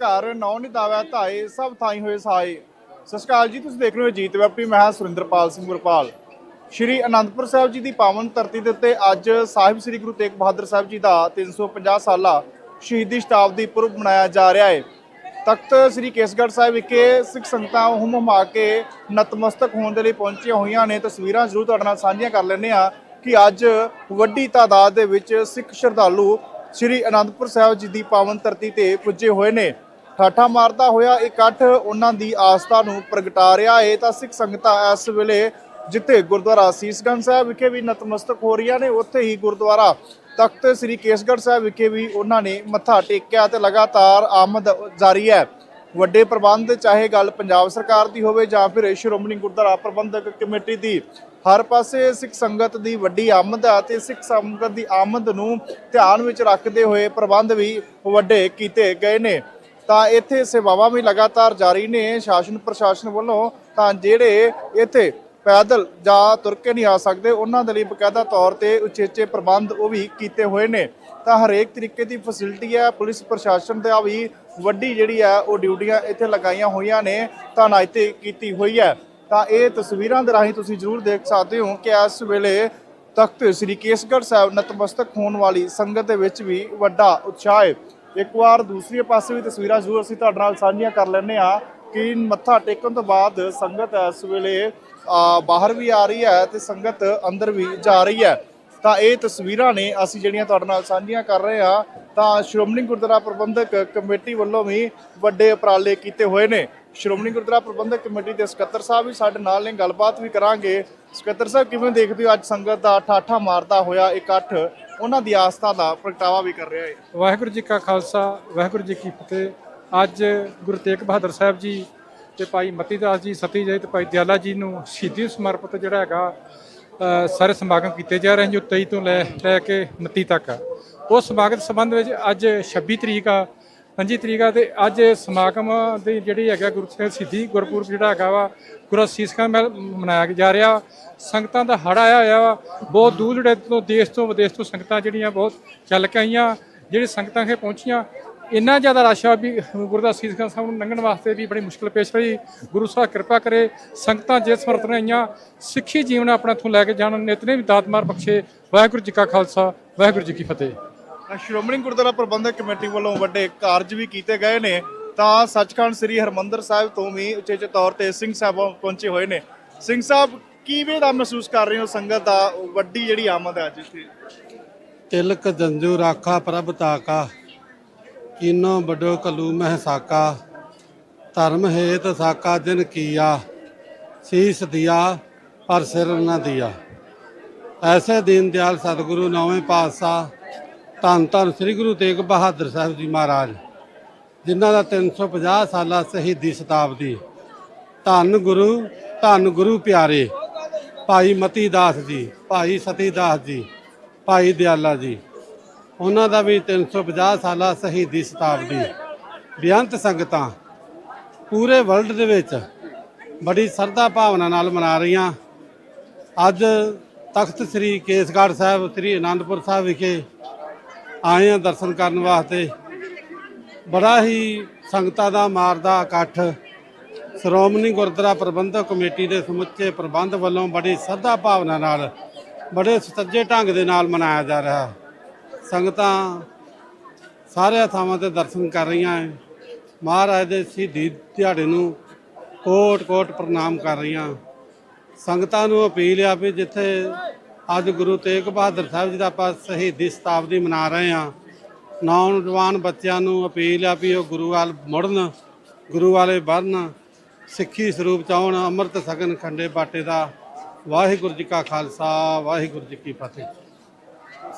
ਘਰ ਨੌ ਨਿਦਾਵੈ ਧਾਏ, ਸਭ ਥਾਈ ਹੋਏ ਸਾਏ। ਸਤਿ ਸ਼੍ਰੀ ਅਕਾਲ ਜੀ, ਤੁਸੀਂ ਦੇਖ ਰਹੇ ਹੋ ਜੀਤ ਵੈਬ ਮੈਂ ਹਾਂ ਸੁਰਿੰਦਰਪਾਲ ਸਿੰਘ ਗੁਰਪਾਲ ਸ਼੍ਰੀ ਅਨੰਦਪੁਰ ਸਾਹਿਬ ਜੀ ਦੀ ਪਾਵਨ ਧਰਤੀ ਦੇ ਉੱਤੇ ਅੱਜ ਸਾਹਿਬ ਸ੍ਰੀ ਗੁਰੂ ਤੇਗ ਬਹਾਦਰ ਸਾਹਿਬ ਜੀ ਦਾ 350 ਸਾਲਾ ਸ਼ਹੀਦੀ ਸ਼ਤਾਬਦੀ ਪੁਰਬ ਮਨਾਇਆ ਜਾ ਰਿਹਾ ਹੈ। ਤਖਤ ਸ੍ਰੀ ਕੇਸਗੜ੍ਹ ਸਾਹਿਬ ਵਿਖੇ ਸਿੱਖ ਸੰਗਤਾਂ ਹੁਮ ਹੁਮਾ ਕੇ ਨਤਮਸਤਕ ਹੋਣ ਦੇ ਲਈ ਪਹੁੰਚੀਆਂ ਹੋਈਆਂ ਨੇ। ਤਸਵੀਰਾਂ ਜ਼ਰੂਰ ਤੁਹਾਡੇ ਨਾਲ ਸਾਂਝੀਆਂ ਕਰ ਲੈਂਦੇ ਆ ਕਿ ਅੱਜ ਵੱਡੀ ਤਾਦਾਦ ਦੇ ਵਿੱਚ ਸਿੱਖ ਸ਼ਰਧਾਲੂ ਸ੍ਰੀ ਅਨੰਦਪੁਰ ਸਾਹਿਬ ਜੀ ਦੀ ਪਾਵਨ ਧਰਤੀ ਤੇ ਪੁੱਜੇ ਹੋਏ ਨੇ। ਠਾਠਾ ਮਾਰਦਾ ਹੋਇਆ ਇਕੱਠ ਉਹਨਾਂ ਦੀ ਆਸਥਾ ਨੂੰ ਪ੍ਰਗਟਾ ਰਿਹਾ ਹੈ। ਤਾਂ ਸਿੱਖ ਸੰਗਤਾਂ ਇਸ ਵੇਲੇ ਜਿੱਥੇ ਗੁਰਦੁਆਰਾ ਸੀਸਗੰਜ ਸਾਹਿਬ ਵਿਖੇ ਵੀ ਨਤਮਸਤਕ ਹੋ ਰਹੀਆਂ ਨੇ, ਉੱਥੇ ਹੀ ਗੁਰਦੁਆਰਾ ਤਖਤ ਸ੍ਰੀ ਕੇਸਗੜ੍ਹ ਸਾਹਿਬ ਵਿਖੇ ਵੀ ਉਹਨਾਂ ਨੇ ਮੱਥਾ ਟੇਕਿਆ ਤੇ ਲਗਾਤਾਰ ਆਮਦ ਜਾਰੀ ਹੈ। ਵੱਡੇ ਪ੍ਰਬੰਧ, ਚਾਹੇ ਗੱਲ ਪੰਜਾਬ ਸਰਕਾਰ ਦੀ ਹੋਵੇ ਜਾਂ ਫਿਰ ਸ਼੍ਰੋਮਣੀ ਗੁਰਦੁਆਰਾ ਪ੍ਰਬੰਧਕ ਕਮੇਟੀ ਦੀ, ਹਰ ਪਾਸੇ ਸਿੱਖ ਸੰਗਤ ਦੀ ਵੱਡੀ ਆਮਦ ਹੈ ਤੇ ਸਿੱਖ ਸੰਗਤ ਦੀ ਆਮਦ ਨੂੰ ਧਿਆਨ ਵਿੱਚ ਰੱਖਦੇ ਹੋਏ ਪ੍ਰਬੰਧ ਵੀ ਵੱਡੇ ਕੀਤੇ ਗਏ ਨੇ। ਤਾਂ ਇੱਥੇ ਸੇਵਾਵਾਂ ਵੀ ਲਗਾਤਾਰ ਜਾਰੀ ਨੇ ਸ਼ਾਸਨ ਪ੍ਰਸ਼ਾਸਨ ਵੱਲੋਂ। ਤਾਂ ਜਿਹੜੇ ਇੱਥੇ ਪੈਦਲ ਜਾਂ ਤੁਰ ਕੇ ਨਹੀਂ ਆ ਸਕਦੇ, ਉਹਨਾਂ ਦੇ ਲਈ ਬਕਾਇਦਾ ਤੌਰ ਤੇ ਉਚੇਚੇ ਪ੍ਰਬੰਧ ਉਹ ਵੀ ਕੀਤੇ ਹੋਏ ਨੇ। ਤਾਂ ਹਰੇਕ ਤਰੀਕੇ ਦੀ ਫੈਸਿਲਿਟੀ ਹੈ, ਪੁਲਿਸ ਪ੍ਰਸ਼ਾਸਨ ਦਾ ਵੀ ਵੱਡੀ ਜਿਹੜੀ ਹੈ ਉਹ ਡਿਊਟੀਆਂ ਇੱਥੇ ਲਗਾਈਆਂ ਹੋਈਆਂ ਨੇ, ਤਾਂ ਇੱਥੇ ਕੀਤੀ ਹੋਈ ਹੈ। ਤਾਂ ਇਹ ਤਸਵੀਰਾਂ ਦੇ ਰਾਹੀਂ ਤੁਸੀਂ ਜ਼ਰੂਰ ਦੇਖ ਸਕਦੇ ਹੋ ਕਿ ਇਸ ਵੇਲੇ ਤਖਤ ਸ੍ਰੀ ਕੇਸਗੜ੍ਹ ਸਾਹਿਬ ਨਤਮਸਤਕ ਹੋਣ ਵਾਲੀ ਸੰਗਤ ਦੇ ਵਿੱਚ ਵੀ ਵੱਡਾ ਉਤਸ਼ਾਹ ਹੈ। ਇੱਕ ਵਾਰ ਦੂਸਰੇ ਪਾਸੇ ਵੀ ਤਸਵੀਰਾਂ ਜ਼ਰੂਰ ਅਸੀਂ ਤੁਹਾਡੇ ਨਾਲ ਸਾਂਝੀਆਂ ਕਰ ਲੈਂਦੇ ਆ ਕਿ ਮੱਥਾ ਟੇਕਣ ਤੋਂ ਬਾਅਦ ਸੰਗਤ ਇਸ ਵੇਲੇ ਬਾਹਰ ਵੀ ਆ ਰਹੀ ਹੈ ਤੇ ਸੰਗਤ ਅੰਦਰ ਵੀ ਜਾ ਰਹੀ ਹੈ। ਤਾਂ ਇਹ ਤਸਵੀਰਾਂ ਨੇ ਅਸੀਂ ਜਿਹੜੀਆਂ ਤੁਹਾਡੇ ਨਾਲ ਸਾਂਝੀਆਂ ਕਰ ਰਹੇ ਆ ਤਾਂ ਸ਼੍ਰੋਮਣੀ ਗੁਰਦੁਆਰਾ ਪ੍ਰਬੰਧਕ ਕਮੇਟੀ ਵੱਲੋਂ ਵੀ ਵੱਡੇ ਉਪਰਾਲੇ ਕੀਤੇ ਹੋਏ ਨੇ। ਸ਼੍ਰੋਮਣੀ ਗੁਰਦੁਆਰਾ ਪ੍ਰਬੰਧਕ ਕਮੇਟੀ ਦੇ ਸਕੱਤਰ ਸਾਹਿਬ ਵੀ ਸਾਡੇ ਨਾਲ ਨੇ, ਗੱਲਬਾਤ ਵੀ ਕਰਾਂਗੇ। ਸਕੱਤਰ ਸਾਹਿਬ, ਕਿਵੇਂ ਦੇਖਦੇ ਹੋ ਅੱਜ ਸੰਗਤ ਦਾ ਠਾਠਾ ਮਾਰਦਾ ਹੋਇਆ ਇਕੱਠ? ਉਹਨਾਂ ਦੀ ਆਸਥਾ ਦਾ ਪ੍ਰਗਟਾਵਾ ਵੀ ਕਰ ਰਿਹਾ ਹੈ। ਵਾਹਿਗੁਰੂ ਜੀ ਕਾ ਖਾਲਸਾ, ਵਾਹਿਗੁਰੂ ਜੀ ਕੀ ਫਤਿਹ। ਅੱਜ ਗੁਰੂ ਤੇਗ ਬਹਾਦਰ ਸਾਹਿਬ ਜੀ ਤੇ ਭਾਈ ਮਤੀ ਦਾਸ ਜੀ, ਸਤੀ ਜੀ ਤੇ ਭਾਈ ਦਿਆਲਾ ਜੀ ਨੂੰ ਸ਼ਹੀਦੀ ਸਮਰਪਿਤ ਜਿਹੜਾ ਹੈਗਾ ਸਾਰੇ ਸਮਾਗਮ ਕੀਤੇ ਜਾ ਰਹੇ ਹਨ ਜੋ 23 ਤੋਂ ਲੈ ਲੈ ਕੇ 29 ਤੱਕ ਆ। ਉਸ ਸਮਾਗਮ ਸੰਬੰਧ ਵਿੱਚ ਅੱਜ 26 ਤਰੀਕ ਆ 25 ਤਰੀਕ ਆ ਤੇ ਅੱਜ ਸਮਾਗਮ ਦੀ ਜਿਹੜੀ ਹੈਗਾ ਗੁਰੂ ਸਾਹਿਬ ਸ਼ਹੀਦੀ ਗੁਰਪੁਰਬ ਜਿਹੜਾ ਹੈਗਾ ਵਾ, ਗੁਰੂ ਸੀਸ ਮਹਿਲ ਮਨਾਇਆ ਜਾ ਰਿਹਾ। ਸੰਗਤਾਂ ਦਾ ਹੜ ਆਇਆ ਹੋਇਆ ਵਾ। ਬਹੁਤ ਦੂਰ ਜਿਹੜੇ ਤੋਂ ਦੇਸ਼ ਤੋਂ ਵਿਦੇਸ਼ ਤੋਂ ਸੰਗਤਾਂ ਜਿਹੜੀਆਂ ਬਹੁਤ ਚੱਲ ਕੇ ਆਈਆਂ, ਜਿਹੜੀ ਸੰਗਤਾਂ ਇੱਥੇ ਪਹੁੰਚੀਆਂ। ਇੰਨਾ ਜ਼ਿਆਦਾ ਰਸ਼ ਆ ਵੀ ਗੁਰਦਾਸ ਸੀਸ ਖਾਨ ਸਾਹਿਬ ਨੂੰ ਲੰਘਣ ਵਾਸਤੇ ਵੀ ਬੜੀ ਮੁਸ਼ਕਲ ਪੇਸ਼ ਹੋਈ ਗੁਰੂ ਸਾਹਿਬ ਕਿਰਪਾ ਕਰੇ, ਸੰਗਤਾਂ ਜੇ ਸਮਰਥ ਨੇ ਆਈਆਂ, ਸਿੱਖੀ ਜੀਵਨ ਆਪਣਾ ਇੱਥੋਂ ਲੈ ਕੇ ਜਾਣ। ਨਿਤਨੇ ਵੀ ਦਾਤਮਾਰ ਬਖਸ਼ੇ। ਵਾਹਿਗੁਰੂ ਜੀ ਕਾ ਖਾਲਸਾ, ਵਾਹਿਗੁਰੂ ਜੀ ਕੀ ਫਤਿਹ। ਸ਼੍ਰੋਮਣੀ ਗੁਰਦੁਆਰਾ ਪ੍ਰਬੰਧਕ ਕਮੇਟੀ ਵੱਲੋਂ ਵੱਡੇ ਕਾਰਜ ਵੀ ਕੀਤੇ ਗਏ ਨੇ। ਤਾਂ ਸੱਚਖੰਡ ਸ੍ਰੀ ਹਰਮੰਦਰ ਸਾਹਿਬ ਤੋਂ ਵੀ ਉਚੇਚੇ ਤੌਰ ਤੇ ਸਿੰਘ ਸਾਹਿਬ ਪਹੁੰਚੇ ਹੋਏ ਨੇ। ਸਿੰਘ ਸਾਹਿਬ, ਕਿਵੇਂ ਦਾ ਮਹਿਸੂਸ ਕਰ ਰਹੇ ਹੋ ਸੰਗਤ ਦਾ? ਵੱਡੀ ਜਿਹੜੀ ਆਮਦ ਹੈ ਅੱਜ ਇੱਥੇ? ਤਿਲਕ ਜੰਜੂ ਰਾਖਾ ਪ੍ਰਭ ਤਾਕਾ, ਕੀਨੋ ਬਡੋ ਕਲੂ ਮਹਿ ਸਾਕਾ, ਧਰਮ ਹੇਤ ਸਾਕਾ ਦਿਨ ਕੀਆ, ਸੀਸ ਦਿਆ ਪਰ ਸਿਰ ਨਾ ਦਿਆ। ਐਸੇ ਦੀਨ ਦਿਆਲ ਸਤਿਗੁਰੂ ਨੌਵੇਂ ਪਾਤਸ਼ਾਹ ਧੰਨ ਧੰਨ ਸ੍ਰੀ ਗੁਰੂ ਤੇਗ ਬਹਾਦਰ ਸਾਹਿਬ ਜੀ ਮਹਾਰਾਜ, ਜਿਨ੍ਹਾਂ ਦਾ 350 ਸਾਲਾ ਸ਼ਹੀਦੀ ਸ਼ਤਾਬਦੀ। ਧੰਨ ਗੁਰੂ ਧੰਨ ਗੁਰੂ ਪਿਆਰੇ, ਭਾਈ ਮਤੀ ਦਾਸ ਜੀ, ਭਾਈ ਸਤੀ ਦਾਸ ਜੀ, ਭਾਈ ਦਿਆਲਾ ਜੀ। ਉਹਨਾਂ ਦਾ ਵੀ 350 ਸਾਲਾ ਸ਼ਹੀਦੀ ਸ਼ਤਾਬਦੀ। ਬੇਅੰਤ ਸੰਗਤਾਂ, ਪੂਰੇ ਵਰਲਡ ਦੇ ਵਿੱਚ ਬੜੀ ਸਰਦਾ ਭਾਵਨਾ ਨਾਲ ਮਨਾ ਰਹੀਆਂ। ਅੱਜ ਤਖਤ ਸ੍ਰੀ ਕੇਸਗੜ੍ਹ ਸਾਹਿਬ, ਸ੍ਰੀ ਅਨੰਦਪੁਰ ਸਾਹਿਬ ਵਿਖੇ ਆਏ ਆ ਦਰਸ਼ਨ ਕਰਨ ਵਾਸਤੇ। ਬੜਾ ਹੀ ਸੰਗਤਾਂ ਦਾ ਮਾਰਦਾ ਇਕੱਠ। ਸ਼੍ਰੋਮਣੀ ਗੁਰਦੁਆਰਾ ਪ੍ਰਬੰਧਕ ਕਮੇਟੀ ਦੇ ਸਮੁੱਚੇ ਪ੍ਰਬੰਧ ਵੱਲੋਂ ਬੜੀ ਸਰਦਾ ਭਾਵਨਾ ਨਾਲ, ਬੜੇ ਸੁਚੱਜੇ ਢੰਗ ਦੇ ਨਾਲ ਮਨਾਇਆ ਜਾ ਰਿਹਾ। ਸੰਗਤਾਂ ਸਾਰੇ ਥਾਵਾਂ ਤੇ ਦਰਸ਼ਨ ਕਰ ਰਹੀਆਂ ਹੈ ਮਹਾਰਾਜ ਦੇ ਸ਼ਹੀਦੀ ਦਿਹਾੜੇ ਨੂੰ ਕੋਟ ਕੋਟ ਪ੍ਰਣਾਮ ਕਰ ਰਹੀਆਂ। ਸੰਗਤਾਂ ਨੂੰ ਅਪੀਲ ਆ ਵੀ ਜਿੱਥੇ ਅੱਜ ਗੁਰੂ ਤੇਗ ਬਹਾਦਰ ਸਾਹਿਬ ਜੀ ਦਾ ਆਪਾਂ ਸ਼ਹੀਦੀ ਸ਼ਤਾਬਦੀ ਮਨਾ ਰਹੇ ਹਾਂ। ਨੌਜਵਾਨ ਬੱਚਿਆਂ ਨੂੰ ਅਪੀਲ ਆ ਵੀ ਉਹ ਗੁਰੂ ਵੱਲ ਮੁੜਨ, ਗੁਰੂ ਵਾਲੇ ਬਣਨ ਸਿੱਖੀ ਸਰੂਪ ਚ ਅੰਮ੍ਰਿਤ ਸਗਨ ਖੰਡੇ ਬਾਟੇ ਦਾ ਵਾਹਿਗੁਰੂ ਜੀ ਕਾ ਖਾਲਸਾ, ਵਾਹਿਗੁਰੂ ਜੀ ਕੀ ਫਤਿਹ।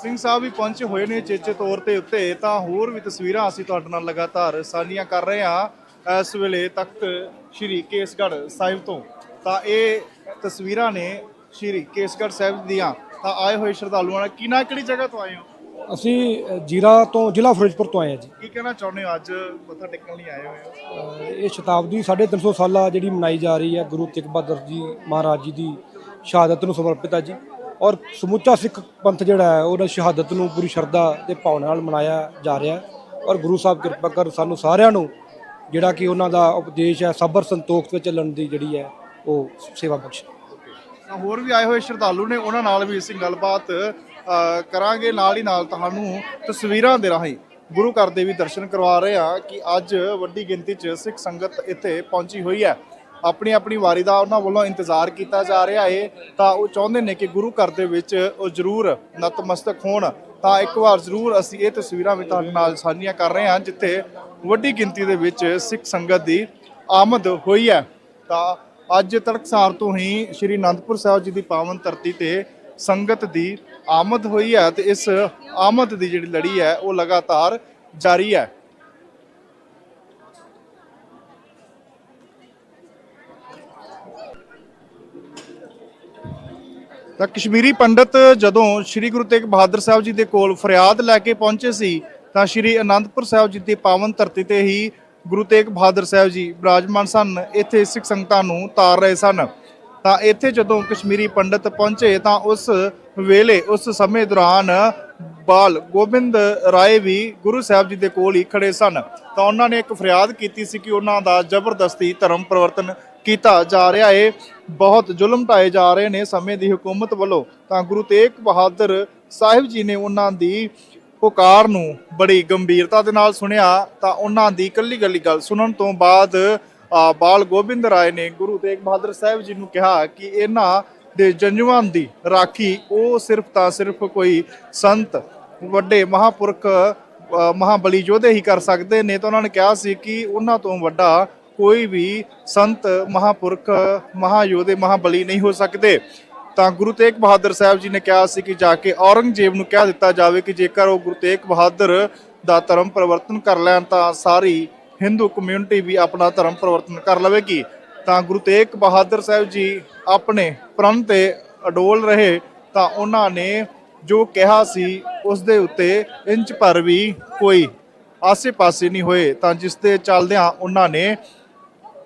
ਸਿੰਘ ਸਾਹਿਬ ਵੀ ਪਹੁੰਚੇ ਹੋਏ ਨੇ ਚੇਚੇ ਤੌਰ ਤੇ ਉੱਤੇ, ਤਾਂ ਹੋਰ ਵੀ ਤਸਵੀਰਾਂ ਅਸੀਂ ਤੁਹਾਡੇ ਨਾਲ ਲਗਾਤਾਰ ਸਾਂਝੀਆਂ ਕਰ ਰਹੇ ਹਾਂ। ਇਸ ਵੇਲੇ ਤਖਤ ਸ਼੍ਰੀ ਕੇਸਗੜ੍ਹ ਸਾਹਿਬ ਤੋਂ, ਤਾਂ ਇਹ ਤਸਵੀਰਾਂ ਨੇ ਸ਼੍ਰੀ ਕੇਸਗੜ੍ਹ ਸਾਹਿਬ ਦੀਆਂ ਤਾਂ ਆਏ ਹੋਏ ਸ਼ਰਧਾਲੂਆਂ ਨਾਲ ਕਿਨਾ ਕਿਹੜੀ ਜਗ੍ਹਾ ਤੋਂ ਆਏ ਹੋ? ਅਸੀਂ ਜੀਰਾ ਤੋਂ ਜ਼ਿਲ੍ਹਾ ਫਿਰੋਜ਼ਪੁਰ ਤੋਂ ਆਏ ਹਾਂ ਜੀ। ਕੀ ਕਹਿਣਾ ਚਾਹੁੰਦੇ ਹੋ? ਅੱਜ ਮੱਥਾ ਟੇਕਣ ਲਈ ਆਏ ਹੋਏ ਹੋ? ਇਹ ਸ਼ਤਾਬਦੀ 350 ਸਾਲਾ ਜਿਹੜੀ ਮਨਾਈ ਜਾ ਰਹੀ ਹੈ ਗੁਰੂ ਤੇਗ ਬਹਾਦਰ ਜੀ ਮਹਾਰਾਜ ਜੀ ਦੀ ਸ਼ਹਾਦਤ ਨੂੰ ਸਮਰਪਿਤ ਹੈ ਜੀ। ਔਰ ਸਮੁੱਚਾ ਸਿੱਖ ਪੰਥ ਜਿਹੜਾ ਹੈ ਉਹਨਾਂ ਸ਼ਹਾਦਤ ਨੂੰ ਪੂਰੀ ਸ਼ਰਧਾ ਤੇ ਭਾਵਨਾ ਨਾਲ ਮਨਾਇਆ ਜਾ ਰਿਹਾ ਹੈ। ਔਰ ਗੁਰੂ ਸਾਹਿਬ ਕਿਰਪਾ ਕਰ ਸਾਨੂੰ ਸਾਰਿਆਂ ਨੂੰ ਜਿਹੜਾ ਕਿ ਉਹਨਾਂ ਦਾ ਉਪਦੇਸ਼ ਹੈ ਸਬਰ ਸੰਤੋਖ ਵਿੱਚ ਚੱਲਣ ਦੀ ਜਿਹੜੀ ਹੈ ਉਹ ਸੇਵਾ ਬਖਸ਼। ਤਾਂ ਹੋਰ ਵੀ ਆਏ ਹੋਏ ਸ਼ਰਧਾਲੂ ਨੇ, ਉਹਨਾਂ ਨਾਲ ਵੀ ਅਸੀਂ ਗੱਲਬਾਤ ਕਰਾਂਗੇ। ਨਾਲ ਹੀ ਨਾਲ ਤੁਹਾਨੂੰ ਤਸਵੀਰਾਂ ਦੇ ਰਾਹੀਂ ਗੁਰੂ ਘਰ ਦੇ ਵੀ ਦਰਸ਼ਨ ਕਰਵਾ ਰਹੇ ਹਾਂ ਕਿ ਅੱਜ ਵੱਡੀ ਗਿਣਤੀ 'ਚ ਸਿੱਖ ਸੰਗਤ ਇੱਥੇ ਪਹੁੰਚੀ ਹੋਈ ਹੈ। ਆਪਣੀ ਆਪਣੀ ਵਾਰੀ ਦਾ ਉਹਨਾਂ ਵੱਲੋਂ ਇੰਤਜ਼ਾਰ ਕੀਤਾ ਜਾ ਰਿਹਾ ਏ। ਤਾਂ ਉਹ ਚਾਹੁੰਦੇ ਨੇ ਕਿ ਗੁਰੂ ਘਰ ਦੇ ਵਿੱਚ ਉਹ ਜ਼ਰੂਰ ਨਤਮਸਤਕ ਹੋਣ। ਤਾਂ ਇੱਕ ਵਾਰ ਜ਼ਰੂਰ ਅਸੀਂ ਇਹ ਤਸਵੀਰਾਂ ਵੀ ਤੁਹਾਡੇ ਨਾਲ ਸਾਂਝੀਆਂ ਕਰ ਰਹੇ ਹਾਂ, ਜਿੱਥੇ ਵੱਡੀ ਗਿਣਤੀ ਦੇ ਵਿੱਚ ਸਿੱਖ ਸੰਗਤ ਦੀ ਆਮਦ ਹੋਈ ਹੈ। ਤਾਂ ਅੱਜ ਤੜਕਸਾਰ ਤੋਂ ਹੀ ਸ੍ਰੀ ਅਨੰਦਪੁਰ ਸਾਹਿਬ ਜੀ ਦੀ ਪਾਵਨ ਧਰਤੀ ਤੇ ਸੰਗਤ ਦੀ ਆਮਦ ਹੋਈ ਹੈ ਤੇ ਇਸ ਆਮਦ ਦੀ ਜਿਹੜੀ ਲੜੀ ਹੈ, ਉਹ ਲਗਾਤਾਰ ਜਾਰੀ ਹੈ। ਤਾਂ ਕਸ਼ਮੀਰੀ ਪੰਡਤ ਜਦੋਂ ਸ੍ਰੀ ਗੁਰੂ ਤੇਗ ਬਹਾਦਰ ਸਾਹਿਬ ਜੀ ਦੇ ਕੋਲ ਫਰਿਆਦ ਲੈ ਕੇ ਪਹੁੰਚੇ ਸੀ, ਤਾਂ ਸ੍ਰੀ ਅਨੰਦਪੁਰ ਸਾਹਿਬ ਜੀ ਦੀ ਪਾਵਨ ਧਰਤੀ ਤੇ ਹੀ ਗੁਰੂ ਤੇਗ ਬਹਾਦਰ ਸਾਹਿਬ ਜੀ ਬਰਾਜਮਾਨ ਸਨ, ਇੱਥੇ ਸਿੱਖ ਸੰਗਤਾਂ ਨੂੰ ਤਾਰ ਰਹੇ ਸਨ। ਤਾਂ ਇੱਥੇ ਜਦੋਂ ਕਸ਼ਮੀਰੀ ਪੰਡਤ ਪਹੁੰਚੇ ਤਾਂ ਉਸ ਵੇਲੇ, ਉਸ ਸਮੇਂ ਦੌਰਾਨ ਬਾਲ ਗੋਬਿੰਦ ਰਾਏ ਵੀ ਗੁਰੂ ਸਾਹਿਬ ਜੀ ਦੇ ਕੋਲ ਹੀ ਖੜੇ ਸਨ। ਤਾਂ ਉਹਨਾਂ ਨੇ ਇੱਕ ਫਰਿਆਦ ਕੀਤੀ ਸੀ ਕਿ ਉਹਨਾਂ ਦਾ ਜ਼ਬਰਦਸਤੀ ਧਰਮ ਪਰਿਵਰਤਨ ਕੀਤਾ ਜਾ ਰਿਹਾ ਏ। ਬਹੁਤ ਜ਼ੁਲਮ ਢਾਏ ਜਾ ਰਹੇ ਨੇ ਸਮੇਂ ਦੀ ਹਕੂਮਤ ਵੱਲੋਂ। ਤਾਂ ਗੁਰੂ ਤੇਗ ਬਹਾਦਰ ਸਾਹਿਬ ਜੀ ਨੇ ਉਹਨਾਂ ਦੀ ਪੁਕਾਰ ਨੂੰ ਬੜੀ ਗੰਭੀਰਤਾ ਦੇ ਨਾਲ ਸੁਣਿਆ ਤਾਂ ਉਹਨਾਂ ਦੀ ਇਕੱਲੀ ਗੱਲੀ ਗੱਲ ਸੁਣਨ ਤੋਂ ਬਾਅਦ ਬਾਲ ਗੋਬਿੰਦ ਰਾਏ ਨੇ ਗੁਰੂ ਤੇਗ ਬਹਾਦਰ ਸਾਹਿਬ ਜੀ ਨੂੰ ਕਿਹਾ ਕਿ ਇਹਨਾਂ ਦੇ ਜੰਜੂਆਂ ਦੀ ਰਾਖੀ ਉਹ ਸਿਰਫ ਤਾਂ ਸਿਰਫ ਕੋਈ ਸੰਤ ਵੱਡੇ ਮਹਾਪੁਰਖ ਅ, ਮਹਾਬਲੀ ਯੋਧੇ ਹੀ ਕਰ ਸਕਦੇ ਨੇ ਤਾਂ ਉਹਨਾਂ ਨੇ ਕਿਹਾ ਸੀ ਕਿ ਉਹਨਾਂ ਤੋਂ ਵੱਡਾ ਕੋਈ ਵੀ ਸੰਤ ਮਹਾਪੁਰਖ ਮਹਾਯੋਧੇ ਮਹਾਬਲੀ ਨਹੀਂ ਹੋ ਸਕਦੇ। ਤਾਂ ਗੁਰੂ ਤੇਗ ਬਹਾਦਰ ਸਾਹਿਬ ਜੀ ਨੇ ਕਿਹਾ ਸੀ ਕਿ ਜਾ ਕੇ ਔਰੰਗਜ਼ੇਬ ਨੂੰ ਕਹਿ ਦਿੱਤਾ ਜਾਵੇ ਕਿ ਜੇਕਰ ਉਹ ਗੁਰੂ ਤੇਗ ਬਹਾਦਰ ਦਾ ਧਰਮ ਪਰਿਵਰਤਨ ਕਰ ਲੈਣ ਤਾਂ ਸਾਰੀ ਹਿੰਦੂ ਕਮਿਊਨਿਟੀ ਵੀ ਆਪਣਾ ਧਰਮ ਪਰਿਵਰਤਨ ਕਰ ਲਵੇਗੀ। ਤਾਂ ਗੁਰੂ ਤੇਗ ਬਹਾਦਰ ਸਾਹਿਬ ਜੀ ਆਪਣੇ ਪ੍ਰਣ ਤੇ ਅਡੋਲ ਰਹੇ ਤਾਂ ਉਹਨਾਂ ਨੇ ਜੋ ਕਿਹਾ ਸੀ, ਉਸ ਦੇ ਉੱਤੇ ਇੰਚ ਭਰ ਵੀ ਕੋਈ ਆਸੇ-ਪਾਸੇ ਨਹੀਂ ਹੋਏ। ਤਾਂ ਜਿਸ ਦੇ ਚੱਲਦਿਆਂ ਉਹਨਾਂ ਨੇ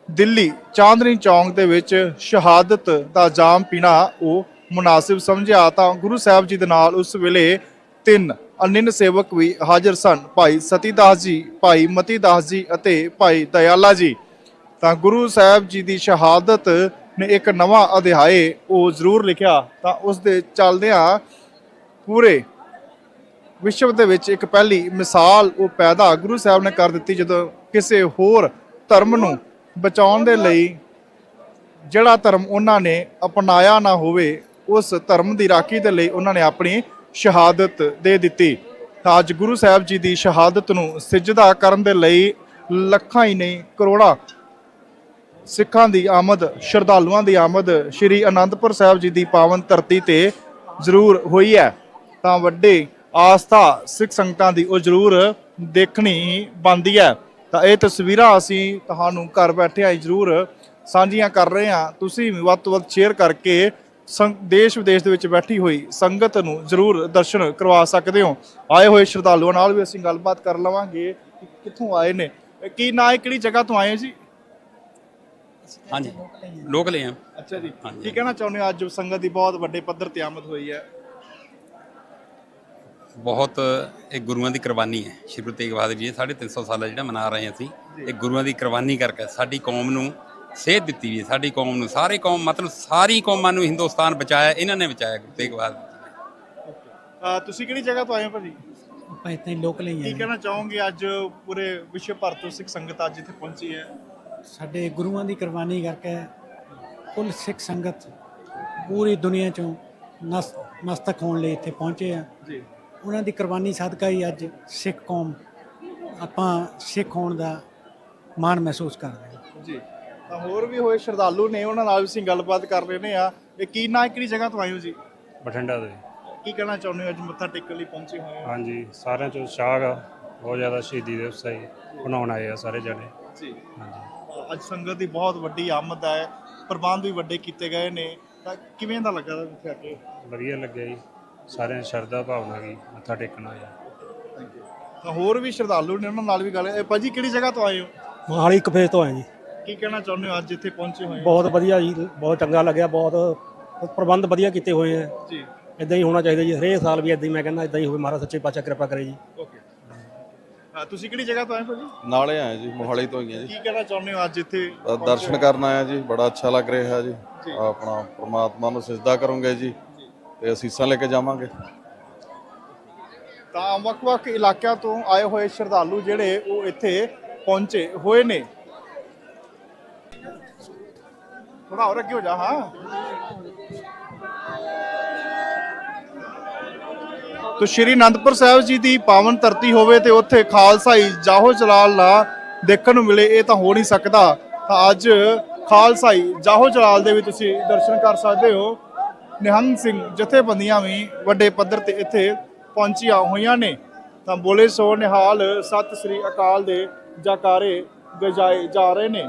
ਦਿੱਲੀ ਚਾਂਦਨੀ ਚੌਂਕ ਦੇ ਵਿੱਚ ਸ਼ਹਾਦਤ ਦਾ ਜਾਮ ਪੀਣਾ ਉਹ ਮੁਨਾਸਿਬ ਸਮਝਿਆ ਤਾਂ ਗੁਰੂ ਸਾਹਿਬ ਜੀ ਦੇ ਨਾਲ ਉਸ ਵੇਲੇ ਤਿੰਨ ਅਨਿਨ ਸੇਵਕ ਵੀ ਹਾਜ਼ਰ ਸਨ, ਭਾਈ ਸਤੀਦਾਸ ਜੀ, ਭਾਈ ਮਤੀਦਾਸ ਜੀ ਅਤੇ ਭਾਈ ਦਇਆਲਾ ਜੀ। ਤਾਂ ਗੁਰੂ ਸਾਹਿਬ ਜੀ ਦੀ ਸ਼ਹਾਦਤ ਨੇ ਇੱਕ ਨਵਾਂ ਅਧਿਆਏ ਉਹ ਜ਼ਰੂਰ ਲਿਖਿਆ ਤਾਂ ਉਸ ਦੇ ਚੱਲਦਿਆਂ ਪੂਰੇ ਵਿਸ਼ਵ ਦੇ ਵਿੱਚ ਇੱਕ ਪਹਿਲੀ ਮਿਸਾਲ ਉਹ ਪੈਦਾ ਗੁਰੂ ਸਾਹਿਬ ਨੇ ਕਰ ਦਿੱਤੀ ਜਦੋਂ ਕਿਸੇ ਹੋਰ ਧਰਮ ਨੂੰ ਬਚਾਉਣ ਦੇ ਲਈ ਜਿਹੜਾ ਧਰਮ ਉਹਨਾਂ ਨੇ ਅਪਣਾਇਆ ਨਾ ਹੋਵੇ, ਉਸ ਧਰਮ ਦੀ ਰਾਖੀ ਦੇ ਲਈ ਉਹਨਾਂ ਨੇ ਆਪਣੀ ਸ਼ਹਾਦਤ ਦੇ ਦਿੱਤੀ। ਤਾਂ ਅੱਜ ਗੁਰੂ ਸਾਹਿਬ ਜੀ ਦੀ ਸ਼ਹਾਦਤ ਨੂੰ ਸਿਜਦਾ ਕਰਨ ਦੇ ਲਈ ਲੱਖਾਂ ਹੀ ਨਹੀਂ, ਕਰੋੜਾਂ ਸਿੱਖਾਂ ਦੀ ਆਮਦ, ਸ਼ਰਧਾਲੂਆਂ ਦੀ ਆਮਦ ਸ੍ਰੀ ਅਨੰਦਪੁਰ ਸਾਹਿਬ ਜੀ ਦੀ ਪਾਵਨ ਧਰਤੀ ਤੇ ਜ਼ਰੂਰ ਹੋਈ ਹੈ। ਤਾਂ ਵੱਡੇ ਆਸਥਾ ਸਿੱਖ ਸੰਗਤਾਂ ਦੀ ਉਹ ਜ਼ਰੂਰ ਦੇਖਣੀ ਬਣਦੀ ਹੈ। ਤਾਂ ਇਹ ਤਸਵੀਰਾਂ ਅਸੀਂ ਤੁਹਾਨੂੰ ਘਰ ਬੈਠੇ ਹੀ ਜ਼ਰੂਰ ਸਾਂਝੀਆਂ ਕਰ ਰਹੇ ਹਾਂ। ਤੁਸੀਂ ਵੀ ਵੱਧ ਤੋਂ ਵੱਧ ਸ਼ੇਅਰ ਕਰਕੇ ਦੇਸ਼ ਵਿਦੇਸ਼ ਦੇ ਵਿੱਚ ਬੈਠੀ ਹੋਈ ਸੰਗਤ ਨੂੰ ਜ਼ਰੂਰ ਦਰਸ਼ਨ ਕਰਵਾ ਸਕਦੇ ਹੋ। ਆਏ ਹੋਏ ਸ਼ਰਧਾਲੂਆਂ ਨਾਲ ਵੀ ਅਸੀਂ ਗੱਲਬਾਤ ਕਰ ਲਵਾਂਗੇ ਕਿ ਕਿੱਥੋਂ ਆਏ ਨੇ। ਕੀ ਨਾਂ ਹੈ ਕਿਹੜੀ ਜਗ੍ਹਾ ਤੋਂ ਆਏ ਹੋ ਜੀ? ਹਾਂਜੀ। ਲੋਕਲ ਹੀ ਆ। ਅੱਛਾ ਜੀ। ਕੀ ਕਹਿਣਾ ਚਾਹੁੰਦੇ ਹੋ? ਅੱਜ ਸੰਗਤ ਦੀ ਬਹੁਤ ਵੱਡੇ ਪੱਧਰ ਤੇ ਆਮਦ ਹੋਈ ਹੈ। ਬਹੁਤ ਇਹ ਗੁਰੂਆਂ ਦੀ ਕੁਰਬਾਨੀ ਹੈ। ਸ਼੍ਰੀ ਗੁਰੂ ਤੇਗ ਬਹਾਦਰ ਜੀ 350 ਸਾਲਾ ਜਿਹੜਾ ਮਨਾ ਰਹੇ ਅਸੀਂ ਇਹ ਗੁਰੂਆਂ ਦੀ ਕੁਰਬਾਨੀ ਕਰਕੇ ਸਾਡੀ ਕੌਮ ਨੂੰ ਸੇਧ ਦਿੱਤੀ ਵੀ ਹੈ। ਸਾਡੀ ਕੌਮ ਨੂੰ ਸਾਰੇ ਕੌਮ ਮਤਲਬ ਸਾਰੀ ਕੌਮਾਂ ਨੂੰ ਹਿੰਦੁਸਤਾਨ ਬਚਾਇਆ ਇਹਨਾਂ ਨੇ ਬਚਾਇਆ ਗੁਰੂ ਤੇਗ ਬਹਾਦਰ ਤੁਸੀਂ ਕਿਹੜੀ ਜਗ੍ਹਾ ਤੋਂ ਆਏ ਹੋ ਭਾਜੀ? ਆਪਾਂ ਇੱਥੇ ਹੀ ਲੋਕਲ ਹੀ ਕੀ ਆ ਕਹਿਣਾ ਚਾਹੋਗੇ ਅੱਜ ਪੂਰੇ ਵਿਸ਼ਵ ਭਰ ਤੋਂ ਸਿੱਖ ਸੰਗਤ ਅੱਜ ਇੱਥੇ ਪਹੁੰਚੀ ਹੈ? ਸਾਡੇ ਗੁਰੂਆਂ ਦੀ ਕੁਰਬਾਨੀ ਕਰਕੇ ਕੁੱਲ ਸਿੱਖ ਸੰਗਤ ਪੂਰੀ ਦੁਨੀਆ ਚੋਂ ਮਸਤਕ ਹੋਣ ਲਈ ਇੱਥੇ ਪਹੁੰਚੇ ਆ। ਜੀ। ਉਹਨਾਂ ਦੀ ਕੁਰਬਾਨੀ ਸਦਕਾ ਹੀ ਅੱਜ ਸਿੱਖ ਕੌਮ ਆਪਾਂ ਸਿੱਖ ਹੋਣ ਦਾ ਮਾਣ ਮਹਿਸੂਸ ਕਰਦੇ ਹਾਂ। ਜੀ। ਤਾਂ ਹੋਰ ਵੀ ਹੋਏ ਸ਼ਰਧਾਲੂ ਨੇ ਉਹਨਾਂ ਨਾਲ ਵੀ ਅਸੀਂ ਗੱਲਬਾਤ ਕਰ ਰਹੇ ਨੇ ਆ ਇਹ ਕੀ ਨਾਂ ਕਿਹੜੀ ਜਗ੍ਹਾ ਤੋਂ ਆਏ ਹੋ ਜੀ? ਬਠਿੰਡਾ ਦੇ। ਕੀ ਕਹਿਣਾ ਚਾਹੁੰਦੇ ਹੋ? ਅੱਜ ਮੱਥਾ ਟੇਕਣ ਲਈ ਪਹੁੰਚੇ ਹੋਏ ਹੋ। ਹਾਂਜੀ ਸਾਰਿਆਂ ਚੋਂ ਸ਼ਾਗ ਆ। ਬਹੁਤ ਜ਼ਿਆਦਾ ਸ਼ਹੀਦੀ ਦਿਵਸ ਹੈ ਜੀ। ਮਨਾਉਣ ਆਏ ਆ ਸਾਰੇ ਜਣੇ। ਜੀ। ਹਾਂਜੀ। ਅੱਜ ਸੰਗਤ ਦੀ ਬਹੁਤ ਵੱਡੀ ਆਮਦ ਹੈ ਪ੍ਰਬੰਧ ਵੀ ਵੱਡੇ ਕੀਤੇ ਗਏ ਨੇ। ਤਾਂ ਕਿਵੇਂ ਦਾ ਲੱਗਾ ਤੁਹਾਨੂੰ ਇੱਥੇ ਆ ਕੇ? ਵਧੀਆ ਲੱਗਿਆ ਜੀ। ਸਾਰਿਆਂ ਦੀ ਸ਼ਰਧਾ ਭਾਵਨਾ ਗਈ ਮੱਥਾ ਟੇਕਣ ਆਏ ਤਾਂ ਹੋਰ ਵੀ ਸ਼ਰਧਾਲੂ ਨੇ ਉਹਨਾਂ ਨਾਲ ਵੀ ਗੱਲ ਇਹ ਭਾਜੀ ਕਿਹੜੀ ਜਗ੍ਹਾ ਤੋਂ ਆਏ ਹੋ? ਮੋਹਾਲੀ ਇੱਕ ਫੇਸ ਤੋਂ ਆਏ ਜੀ। ਕੀ ਕਹਿਣਾ ਚਾਹੁੰਦੇ ਹੋ ਅੱਜ ਇੱਥੇ ਪਹੁੰਚੇ ਹੋਏ? ਹੋ ਬਹੁਤ ਵਧੀਆ ਜੀ ਬਹੁਤ ਚੰਗਾ ਲੱਗਿਆ ਬਹੁਤ ਪ੍ਰਬੰਧ ਵਧੀਆ ਕੀਤੇ ਹੋਏ ਆ। ਜੀ। ਇਦਾਂ ਹੀ ਹੋਣਾ ਚਾਹੀਦਾ ਜੀ ਹਰੇਕ ਸਾਲ ਵੀ ਇਦਾਂ ਹੀ ਮੈਂ ਕਹਿੰਦਾ ਇਦਾਂ ਹੀ ਹੋਵੇ ਮਹਾਰਾਜ ਸੱਚੇ ਪਾਤਸ਼ਾਹ ਕਿਰਪਾ ਕਰੇ ਜੀ। ਓਕੇ ਹਾਂ, ਤੁਸੀਂ ਕਿਹੜੀ ਜਗ੍ਹਾ ਤੋਂ ਆਏ ਭਾਜੀ? ਨਾਲੇ ਆਏ ਜੀ ਮੋਹਾਲੀ ਤੋਂ ਹੀ ਆ ਜੀ। ਕੀ ਕਹਿਣਾ ਚਾਹੁੰਦੇ ਹੋ ਅੱਜ ਇੱਥੇ ਅ, ਦਰਸ਼ਨ ਕਰਨ ਆਇਆ ਜੀ ਬੜਾ ਅੱਛਾ ਲੱਗ ਰਿਹਾ ਜੀ। ਆਪਣਾ ਪ੍ਰਮਾਤਮਾ ਨੂੰ ਸਿਜਦਾ ਕਰੂੰਗੇ ਜੀ। ਤੇ ਅਸੀਸਾਂ ਲੈ ਕੇ ਜਾਵਾਂਗੇ। ਤਾਂ ਵੱਖ-ਵੱਖ ਇਲਾਕਿਆਂ ਤੋਂ ਆਏ ਹੋਏ ਸ਼ਰਧਾਲੂ ਜਿਹੜੇ ਉਹ ਇੱਥੇ ਪਹੁੰਚੇ ਹੋਏ ਨੇ। ਥੋੜਾ ਹੋਰ ਅੱਗੇ ਹੋ ਜਾ, ਹਾਂ। ਤੋ ਸ਼੍ਰੀ ਅਨੰਦਪੁਰ ਸਾਹਿਬ ਜੀ ਦੀ ਪਾਵਨ ਧਰਤੀ ਹੋਵੇ ਤੇ ਉੱਥੇ ਖਾਲਸਾਈ ਜਾਹੋ ਜਲਾਲ ਨਾ ਦੇਖਣ ਨੂੰ ਮਿਲੇ, ਇਹ ਤਾਂ ਹੋ ਨਹੀਂ ਸਕਦਾ। ਤਾਂ ਅੱਜ ਖਾਲਸਾਈ ਜਾਹੋ ਜਲਾਲ ਦੇ ਵੀ ਤੁਸੀਂ ਦਰਸ਼ਨ ਕਰ ਸਕਦੇ ਹੋ। ਨਿਹੰਗ ਸਿੰਘ ਜਥੇਬੰਦੀਆਂ ਵੀ ਵੱਡੇ ਪੱਧਰ ਤੇ ਇੱਥੇ ਪਹੁੰਚੀਆਂ ਹੋਈਆਂ ਨੇ। ਤਾਂ ਬੋਲੇ ਸੋ ਨਿਹਾਲ, ਸਤਿ ਸ੍ਰੀ ਅਕਾਲ ਦੇ ਜਕਾਰੇ ਗਜਾਏ ਜਾ ਰਹੇ ਨੇ।